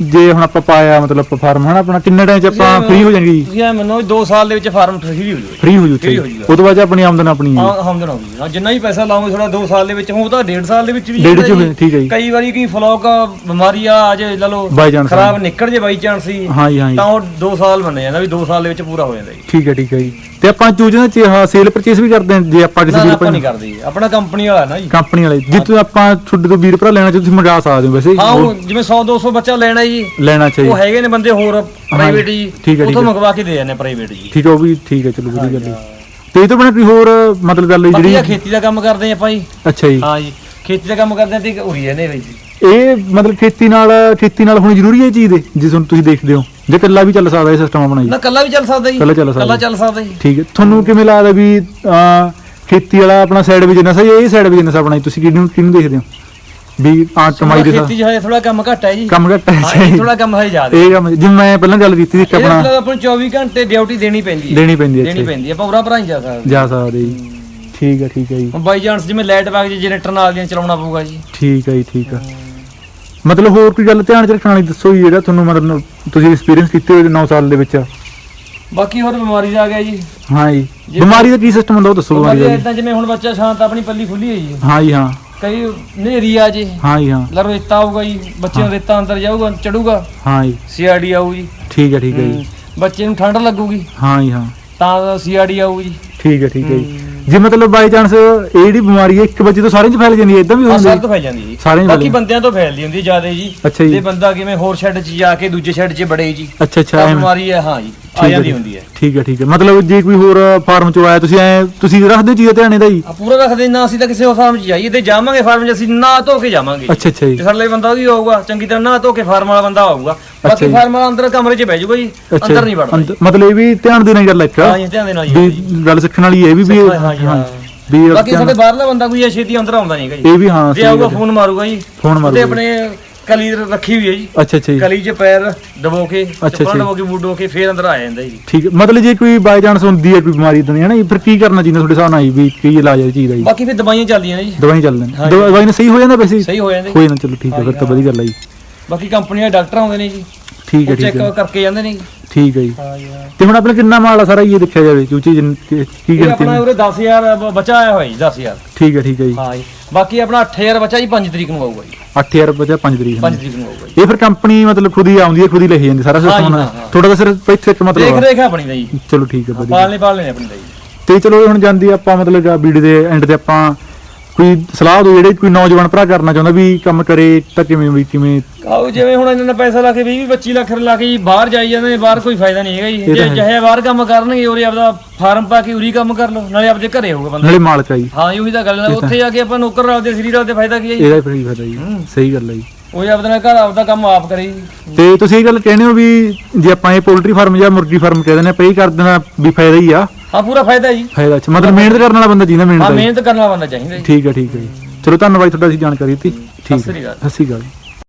ਜੇ ਹੁਣ ਆਪਾਂ ਪਾਇਆ ਮਤਲਬ ਫਾਰਮ ਹਨਾ ਆਪਣਾ ਕਿੰਨੇ ਟਾਈਮ ਚ ਆਪਾਂ ਫ੍ਰੀ ਹੋ ਜਾਣਗੇ ਜੀ? ਤੁਸੀਂ ਐ ਮੰਨੋ 2 ਸਾਲ ਦੇ ਵਿੱਚ ਫਾਰਮ ਫ੍ਰੀ ਹੋ ਜਾਊਗਾ ਫ੍ਰੀ ਹੋ ਜੂ Free ਹੋ ਜਾਊਗਾ। ਉਹ ਤੋਂ ਬਾਅਦ 'ਚ ਆਪਣੀ ਆਮਦਨ ਆਪਣੀ ਹੈ ਹਮਦਨ ਹੋ ਗਈ ਹਾਂ ਜਿੰਨਾ ਹੀ ਪੈਸਾ ਲਾਉਂਗੇ ਥੋੜਾ 2 ਸਾਲ ਦੇ ਵਿੱਚ ਹੁਣ ਤਾਂ 1.5 ਸਾਲ ਦੇ ਵਿੱਚ ਵੀ ਡੇਢ ਚ ਹੋਏ, ਠੀਕ ਹੈ ਜੀ। ਕਈ ਵਾਰੀ ਕੀ ਫਲੋਕ ਬਿਮਾਰੀ ਆ ਅਜੇ ਲਾ ਲਓ By chance ਖਰਾਬ ਨਿਕਲ ਜੇ ਬਾਈ ਚਾਂਸ ਸੀ ਹਾਂ ਜੀ ਹਾਂ ਜੀ। ਤਾਂ ਉਹ 2 ਸਾਲ ਮੰਨੇ ਜਾਂਦਾ ਵੀ 2 ਸਾਲ ਦੇ ਵਿੱਚ ਪੂਰਾ ਹੋ ਜਾਂਦਾ ਜੀ। ਠੀਕ ਹੈ ਠੀਕ ਹੈ ਜੀ। ਤੇ ਆਪਾਂ ਚੂਜਨ ਚ ਹਾਂ ਸੇਲ ਪਰਚੇਸ ਵੀ ਕਰਦੇ ਹਾਂ ਜੇ ਆਪਾਂ ਕਿਸੇ ਨਾ ਵੀਰ ਆਪਾਂ ਨਹੀਂ ਕਰਦੇ ਜੀ। ਆਪਣਾ ਕੰਪਨੀ ਵਾਲਾ ਨਾ ਜੀ। ਕੰਪਨੀ ਵਾਲੇ। ਜਿੱਥੇ ਆਪਾਂ ਤੁਹਾਡੇ ਤੋਂ ਵੀਰ ਭਰਾ ਲੈਣਾ ਚਾਹੋ ਤੁਸੀਂ ਮੰਗਾ ਸਕਦੇ ਹੋ ਵੈਸੇ। ਹਾਂ ਉਹ ਜਿਵੇਂ 100 200 ਬੱਚਾ ਲੈਣਾ ਜੀ। ਲੈਣਾ ਉਹ ਚਾਹੀਦਾ ਹੈਗੇ ਨੇ ਬੰਦੇ ਹੋਰ ਪ੍ਰਾਈਵੇਟ ਜੀ। ਠੀਕ ਹੈ, ਠੀਕ ਉਥੋਂ ਹੈ। ਮੰਗਵਾ ਕੇ ਦੇ ਜਾਂਦੇ ਪ੍ਰਾਈਵੇਟ ਜੀ। ਠੀਕ ਹੈ ਉਹ ਵੀ ਠੀਕ ਹੈ ਚਲੋ ਵਧੀਆ ਗੱਲ ਹੈ। ਤੇ ਇਹ ਤੋਂ ਬਿਨਾਂ ਕੋਈ ਹੋਰ ਮਤਲਬ ਗੱਲ ਹੈ ਜਿਹੜੀ? ਖੇਤੀ ਦਾ ਕੰਮ ਕਰਦੇ ਆਪਾਂ ਜੀ। ਅੱਛਾ ਜੀ। ਹਾਂ ਜੀ। ਖੇਤੀ ਦਾ ਕੰਮ ਕਰਦੇ ਤੇ ਉਰੀ ਜਾਂਦੇ ਬਈ ਜੀ। ਇਹ ਮਤਲਬ ਖੇਤੀ ਨਾਲ ਖੇਤੀ ਨਾਲ ਹੋਣੀ ਜ਼ਰੂਰੀ ਹੈ ਇਹ ਚੀਜ਼ ਦੇ? ਜਿਸ ਨੂੰ ਤੁਸੀਂ ਦੇਖਦੇ ਹੋ। ਜੇ ਇਕੱਲਾ ਵੀ ਚੱਲ ਸਕਦਾ ਇਹ ਸਿਸਟਮ ਆਪਣਾ ਜੀ। ਨਾ ਕੱਲਾ ਵੀ ਚੱਲ ਸਕਦਾ ਜੀ। ਇਕੱਲਾ ਚੱਲ ਸਕਦਾ। ਕੱਲਾ ਚੱਲ ਸਕਦਾ ਜੀ। ਠੀਕ ਹੈ। ਤੁਹਾਨੂੰ ਕਿਵੇਂ ਲੱਗਦਾ ਵੀ ਅਹ, ਖੇਤੀ ਵਾਲਾ ਆਪਣਾ ਸਾਈਡ ਬਿਜ਼ਨਸ ਹੈ ਜਾਂ ਇਹ ਸਾਈਡ ਬਿਜ਼ਨਸ ਆਪਣਾ ਜੀ? ਤੁਸੀਂ ਕਿਹਨੂੰ ਕਿਹਨੂੰ ਦੇਖਦੇ ਹੋ? ਵੀ ਆ ਕਮਾਈ ਦੇ ਖੇਤੀ 'ਚ ਹਜੇ ਥੋੜਾ ਕੰਮ ਘੱਟ ਹੈ ਜੀ। ਕੰਮ ਘੱਟ ਹੈ ਇਹ ਥੋੜਾ ਕੰਮ ਹਜੇ ਜ਼ਿਆਦਾ ਇਹ ਕੰਮ ਜਿਵੇਂ ਮੈਂ ਪਹਿਲਾਂ ਗੱਲ ਕੀਤੀ ਸੀ ਕਿ ਇਹਦਾ ਆਪਣਾ ਮਤਲਬ ਆਪਾਂ ਨੂੰ 24 ਘੰਟੇ ਡਿਊਟੀ ਦੇਣੀ ਪੈਂਦੀ ਹੈ। ਦੇਣੀ ਪੈਂਦੀ ਹੈ ਦੇਣੀ ਅੱਛਾ ਪੈਂਦੀ ਹੈ। ਆਪਾਂ ਉਰਾ ਭਰਾ ਨਹੀਂ ਜਾ ਸਕਦੇ ਜਾ ਸਕਦੇ ਜੀ। ਠੀਕ ਹੈ ਠੀਕ ਹੈ ਜੀ। ਹੁਣ ਬਾਈ ਚਾਂਸ ਜਿਵੇਂ ਲਾਈਟ ਵਗ ਜੇ ਜਨਰੇਟਰ ਨਾਲ ਦੀਆਂ ਚਲਾਉਣਾ ਪਊਗਾ ਜੀ। ਠੀਕ ਹੈ ਜੀ ਠੀਕ ਹੈ। ਮਤਲਬ ਹੋਰ ਕੋਈ ਗੱਲ ਧਿਆਨ ਚ ਰੱਖਣ ਵਾਲੀ ਦੱਸੋ ਜੀ ਜਿਹੜਾ ਤੁਹਾਨੂੰ ਮਤਲਬ ਤੁਸੀਂ ਐਕਸਪੀਰੀਅੰਸ ਕੀਤੇ ਹੋਏ 9 ਸਾਲ ਦੇ ਵਿੱਚ? ਬਾਕੀ ਹੋਰ ਬਿਮਾਰੀ ਦਾ ਆ ਗਿਆ ਜੀ। ਹਾਂ ਜੀ। ਬਿਮਾਰੀ ਦਾ ਕੀ ਸਿਸਟਮ ਹੁੰਦਾ ਉਹ ਦੱਸੋ ਬਿਮਾਰੀ ਬਿਮਾਰੀ ਦਾ ਜੀ। ਇਦਾਂ ਜਿਵੇਂ ਹੁਣ ਬੱਚਾ ਸ਼ਾਂਤ ਆਪਣੀ ਪੱਲੀ ਖੁੱਲੀ ਹੈ। ਜੀ ਹਾਂ ਜੀ ਹਾਂ। ਕਈ ਨੇਰੀ ਆ ਜੀ। ਹਾਂ ਜੀ ਹਾਂ। ਲਰ ਰੇਤਾ ਆਊਗਾ ਜੀ ਬੱਚੇ ਨੂੰ ਰੇਤਾ ਅੰਦਰ ਜਾਊਗਾ ਚੜੂਗਾ। ਹਾਂ ਜੀ। ਸੀਆਰਡੀ ਆਊ ਜੀ ਠੀਕ ਹੈ ਠੀਕ ਹੈ ਜੀ। ਬੱਚੇ ਨੂੰ ਠੰਡ ਲੱਗੂਗੀ। ਹਾਂ ਜੀ ਹਾਂ। ਤਾਂ ਸੀਆਰਡੀ ਆਊ ਜੀ। ਠੀਕ ਹੈ ਠੀਕ ਹੈ ਜੀ। ਜੇ ਮਤਲਬ ਬਾਈ ਚਾਂਸ ਇਹ ਜਿਹੜੀ ਬਿਮਾਰੀ ਹੈ ਇੱਕ ਬੱਚੇ ਤੋਂ ਸਾਰਿਆਂ 'ਚ ਫੈਲ ਜਾਂਦੀ ਹੈ ਇਦਾਂ ਵੀ ਹੋ ਹਾਂ? ਜਾਂਦੀ ਸਰ ਹੈ ਤੋਂ ਫੈਲ ਜਾਂਦੀ ਜੀ। ਸਾਰਿਆਂ 'ਚ ਬਾਕੀ ਬੰਦਿਆਂ ਤੋਂ ਫੈਲਦੀ ਹੁੰਦੀ ਜ਼ਿਆਦਾ ਜੀ। ਤੇ ਬੰਦਾ ਕਿਵੇਂ ਹੋਰ ਸ਼ੈੱਡ 'ਚ ਜਾ ਕੇ ਦੂਜੇ ਸ਼ੈੱਡ 'ਚ ਬੜੇ ਜੀ। ਅੱਛਾ ਅੱਛਾ। ਬਿਮਾਰੀ ਹੈ ਹਾਂ ਜੀ। ਆ ਹੈ ਜਾਂਦੀ ਜੀ। ਹੁੰਦੀ ਹੈ। ਠੀਕ ਹੈ ਠੀਕ ਹੈ। ਮਤਲਬ ਜੇ ਕੋਈ ਹੋਰ ਫਾਰਮ 'ਚੋਂ ਆਇਆ ਤੁਸੀਂ ਐ ਤੁਸੀਂ ਰੱਖਦੇ ਚੀਜ਼ ਧਿਆਨ ਇਹਦਾ ਜੀ? ਆ ਪੂਰਾ ਰੱਖਦੇ ਨਾ ਅਸੀਂ ਤਾਂ ਕਿਸੇ ਹੋਰ ਫਾਰਮ 'ਚ ਜਾਈਏ ਤੇ ਜਾਵਾਂਗੇ ਫਾਰਮ 'ਚ ਅਸੀਂ ਨਾ ਧੋ ਕੇ ਜਾਵਾਂਗੇ ਅੱਛਾ ਅੱਛਾ ਜੀ। ਤੇ ਸਾਡੇ ਲਈ ਬੰਦਾ ਵੀ ਆਊਗਾ ਚੰਗੀ ਤਰ੍ਹਾਂ ਨਾ ਧੋ ਕੇ ਫਾਰਮ ਵਾਲਾ ਬੰਦਾ ਆਊਗਾ। ਬਾਕੀ। ਫਾਰਮ ਵਾਲਾ ਅੰਦਰ ਕਮਰੇ 'ਚ ਬਹਿ ਜਾਊਗਾ ਜੀ ਅੰਦਰ ਨਹੀਂ ਵੜਦਾ ਮਤਲਬ ਇਹ ਵੀ ਧਿਆਨ ਦੇਣ ਗੱਲ ਹੈ ਇੱਕ ਹਾਂ ਜੀ ਧਿਆਨ ਦੇਣਾ ਜੀ। ਗੱਲ ਸਿੱਖਣ ਵਾਲੀ ਇਹ ਵੀ ਵੀ ਹਾਂ ਜੀ, ਹਾਂ। ਵੀ ਬਾਕੀ ਸਾਡੇ ਬਾਹਰਲਾ ਬੰਦਾ ਕੋਈ ਛੇਤੀ ਅੰਦਰ ਆਉਂਦਾ ਨਹੀਂਗਾ ਜੀ। ਇਹ ਵੀ ਹਾਂ ਜੇ ਆਊਗਾ। ਫੋਨ ਮਾਰੂਗਾ ਜੀ। ਫੋਨ ਤੇ ਮਾਰੂਗਾ ਆਪਣੇ ਕਲੀ ਰੱਖੀ ਹੋਈ ਹੈ ਜੀ। ਅੱਛਾ ਅੱਛਾ ਜੀ। ਕਲੀ 'ਚ ਪੈਰ ਦਬੋ ਕੇ ਚੱਪਲਾਂ ਜੀ। ਦਬੋ ਕੇ ਦਬੋ ਕੇ ਫੇਰ ਅੰਦਰ ਆ ਜਾਂਦਾ ਜੀ। ਠੀਕ ਹੈ। ਮਤਲਬ ਜੇ ਕੋਈ ਬਾਈ ਚਾਂਸ ਹੁੰਦੀ ਹੈ ਕੋਈ ਬਿਮਾਰੀ ਇਦਾਂ ਦੀ ਹੈ ਨਾ ਜੀ, ਫਿਰ ਕੀ ਕਰਨਾ ਚਾਹੀਦਾ ਤੁਹਾਡੇ ਹਿਸਾਬ ਨਾਲ ਜੀ ਵੀ ਕੀ ਇਲਾਜ ਹੈ ਚੀਜ਼ ਦਾ ਜੀ? ਬਾਕੀ ਫਿਰ ਦਵਾਈਆਂ ਚੱਲਦੀਆਂ ਨੇ ਜੀ। ਦਵਾਈ ਚੱਲਦੇ ਨੇ। ਜੀ। ਦਵਾਈ ਨਾਲ ਸਹੀ ਹੋ ਜਾਂਦਾ ਵੈਸੇ? ਸਹੀ ਹੋ ਜਾਂਦੇ ਹੋ ਜਾਂਦਾ ਚਲੋ ਠੀਕ ਹੈ ਫਿਰ ਤਾਂ ਵਧੀਆ ਗੱਲ ਹੈ ਜੀ। ਬਾਕੀ ਕੰਪਨੀ ਦੇ ਡਾਕਟਰ ਆਉਂਦੇ ਨੇ ਜੀ। ਠੀਕ ਹੈ ਠੀਕ ਚੈੱਕ ਹੈ। ਕਰਕੇ ਜਾਂਦੇ ਨੇ। ਠੀਕ ਹੈ ਜੀ। ਹਾਂ ਜੀ ਤੇ ਹੁਣ ਆਪਣੇ ਕਿੰਨਾ ਮਾਲ ਆ ਸਾਰਾ ਇਹ ਦੇਖਿਆ ਜਾਵੇ ਚੂਚੀ ਜਿੰਨ- ਕੀ ਕੀ ਇਹ ਗਿਣਤੀ ਆਪਣਾ? ਉਰੇ 10000 ਬ- ਬੱਚਾ ਆਇਆ ਹੋਇਆ ਜੀ 10000 ਠੀਕ ਹੈ ਠੀਕ ਹੈ ਜੀ। ਹਾਂ ਜੀ। ਬਾਕੀ ਆਪਣਾ 8000 ਬੱਚਾ ਜੀ 5 ਤਰੀਕ ਨੂੰ ਆਊਗਾ ਜੀ। 8000 ਰੁਪਏ 5 ਤਰੀਕ ਨੂੰ। 5 ਤਰੀਕ ਨੂੰ ਆਊਗਾ ਜੀ। ਇਹ ਫਿਰ ਕੰਪਨੀ ਮਤਲਬ ਖੁਦ ਹੀ ਆਉਂਦੀ ਹੈ ਖੁਦ ਹੀ ਲੈ ਜਾਂਦੀ ਸਾਰਾ ਹਾਂ ਸਿਸਟਮ ਜੀ, ਹਾਂ, ਹਾਂ। ਥੋੜਾ ਜਿਹਾ ਸਿਰਫ ਇੱਥੇ ਇੱਕ ਦੇਖ ਮਤਲਬ ਆ। ਰੇਖ ਆਪਣੀ ਦਾ ਜੀ। ਚਲੋ ਠੀਕ ਹੈ ਵਧੀਆ। ਪਾਲਨੇ ਪਾਲਨੇ ਨੇ ਆਪਣੀ ਦਾ ਜੀ। ਤੇ ਚਲੋ ਹੁਣ ਜਾਂਦੀ ਆਪਾਂ ਮਤਲਬ ਵੀਡੀਓ ਦੇ ਐਂਡ ਤੇ ਆਪਾਂ ਕੋਈ ਸਲਾਹ ਦੋ ਜਿਹੜੇ ਕੋਈ ਨੌਜਵਾਨ ਭਰਾ ਕਰਨਾ ਚਾਹੁੰਦਾ ਵੀ ਕੰਮ ਕਰੇ ਤਾਂ ਕਿਵੇਂ ਵੀ ਕਿਵੇਂ? ਆਓ ਜਿਵੇਂ ਹੁਣ ਇਹਨਾਂ ਨੇ ਪੈਸਾ ਲਾ ਕੇ 20 25 ਲੱਖ ਲਾ ਕੇ ਜੀ ਬਾਹਰ ਜਾਈ ਜਾਂਦੇ ਨੇ ਬਾਹਰ ਕੋਈ ਫਾਇਦਾ ਨਹੀਂ ਹੈਗਾ ਜੀ। ਇਹ ਤਾਂ ਜੇ ਹੈ। ਚਾਹੇ ਬਾਹਰ ਕੰਮ ਕਰਨਗੇ ਉਰੇ ਆਪਦਾ ਫਾਰਮ ਪਾ ਕੇ ਉਰੀ ਕੰਮ ਕਰ ਲਓ ਨਾਲੇ ਆਪਦੇ ਘਰੇ ਹੋਊਗਾ ਬੰਦਾ। ਨਾਲੇ ਮਾਲਕ ਆ ਜੀ। ਹਾਂ ਜੀ ਉਹੀ ਤਾਂ ਗੱਲ ਹੈ। ਉੱਥੇ ਜਾ ਕੇ ਆਪਾਂ ਨੌਕਰ ਰੱਖਦੇ ਸਰੀਰ ਰੱਖਦੇ ਫਾਇਦਾ ਕੀ ਹੈ ਜੀ? ਇਹਦਾ ਹੀ ਫਾਇਦਾ ਜੀ ਸਹੀ ਗੱਲ ਹੈ ਜੀ। ਉਹ ਆਪਦੇ ਨਾਲ ਘਰ ਆਪਦਾ ਕੰਮ ਆਪ ਕਰੇ। ਜੀ ਤੇ ਤੁਸੀਂ ਇਹ ਗੱਲ ਕਹਿੰਦੇ ਹੋ ਵੀ ਜੇ ਆਪਾਂ ਇਹ ਪੋਲਟਰੀ ਫਾਰਮ ਜਾਂ ਮੁਰਗੀ ਫਾਰਮ ਕਹਿੰਦੇ ਨੇ ਪੇ ਕਰ ਦੇਣਾ ਵੀ ਫਾਇਦਾ ਹੀ ਆ। ਹਾਂ ਪੂਰਾ ਫਾਇਦਾ ਜੀ। ਫਾਇਦਾ ਅੱਛਾ ਮਤਲਬ ਮਿਹਨਤ ਕਰਨ ਵਾਲਾ ਬੰਦਾ ਹਾਂ ਮਿਹਨਤ ਹੈ ਮਿਹਨਤ ਕਰਨ ਵਾਲਾ ਬੰਦਾ ਚਾਹੀਦਾ ਜੀ। ਠੀਕ ਹੈ ਠੀਕ ਹੈ ਜੀ। ਚਲੋ ਧੰਨਵਾਦ ਤੁਹਾਡਾ ਅਸੀਂ ਜਾਣਕਾਰੀ ਦਿੱਤੀ। ਠੀਕ ਸਤਿ ਸ੍ਰੀ ਹੈ ਅਕਾਲ। ਸਤਿ ਸ਼੍ਰੀ ਅਕਾਲ ਜੀ।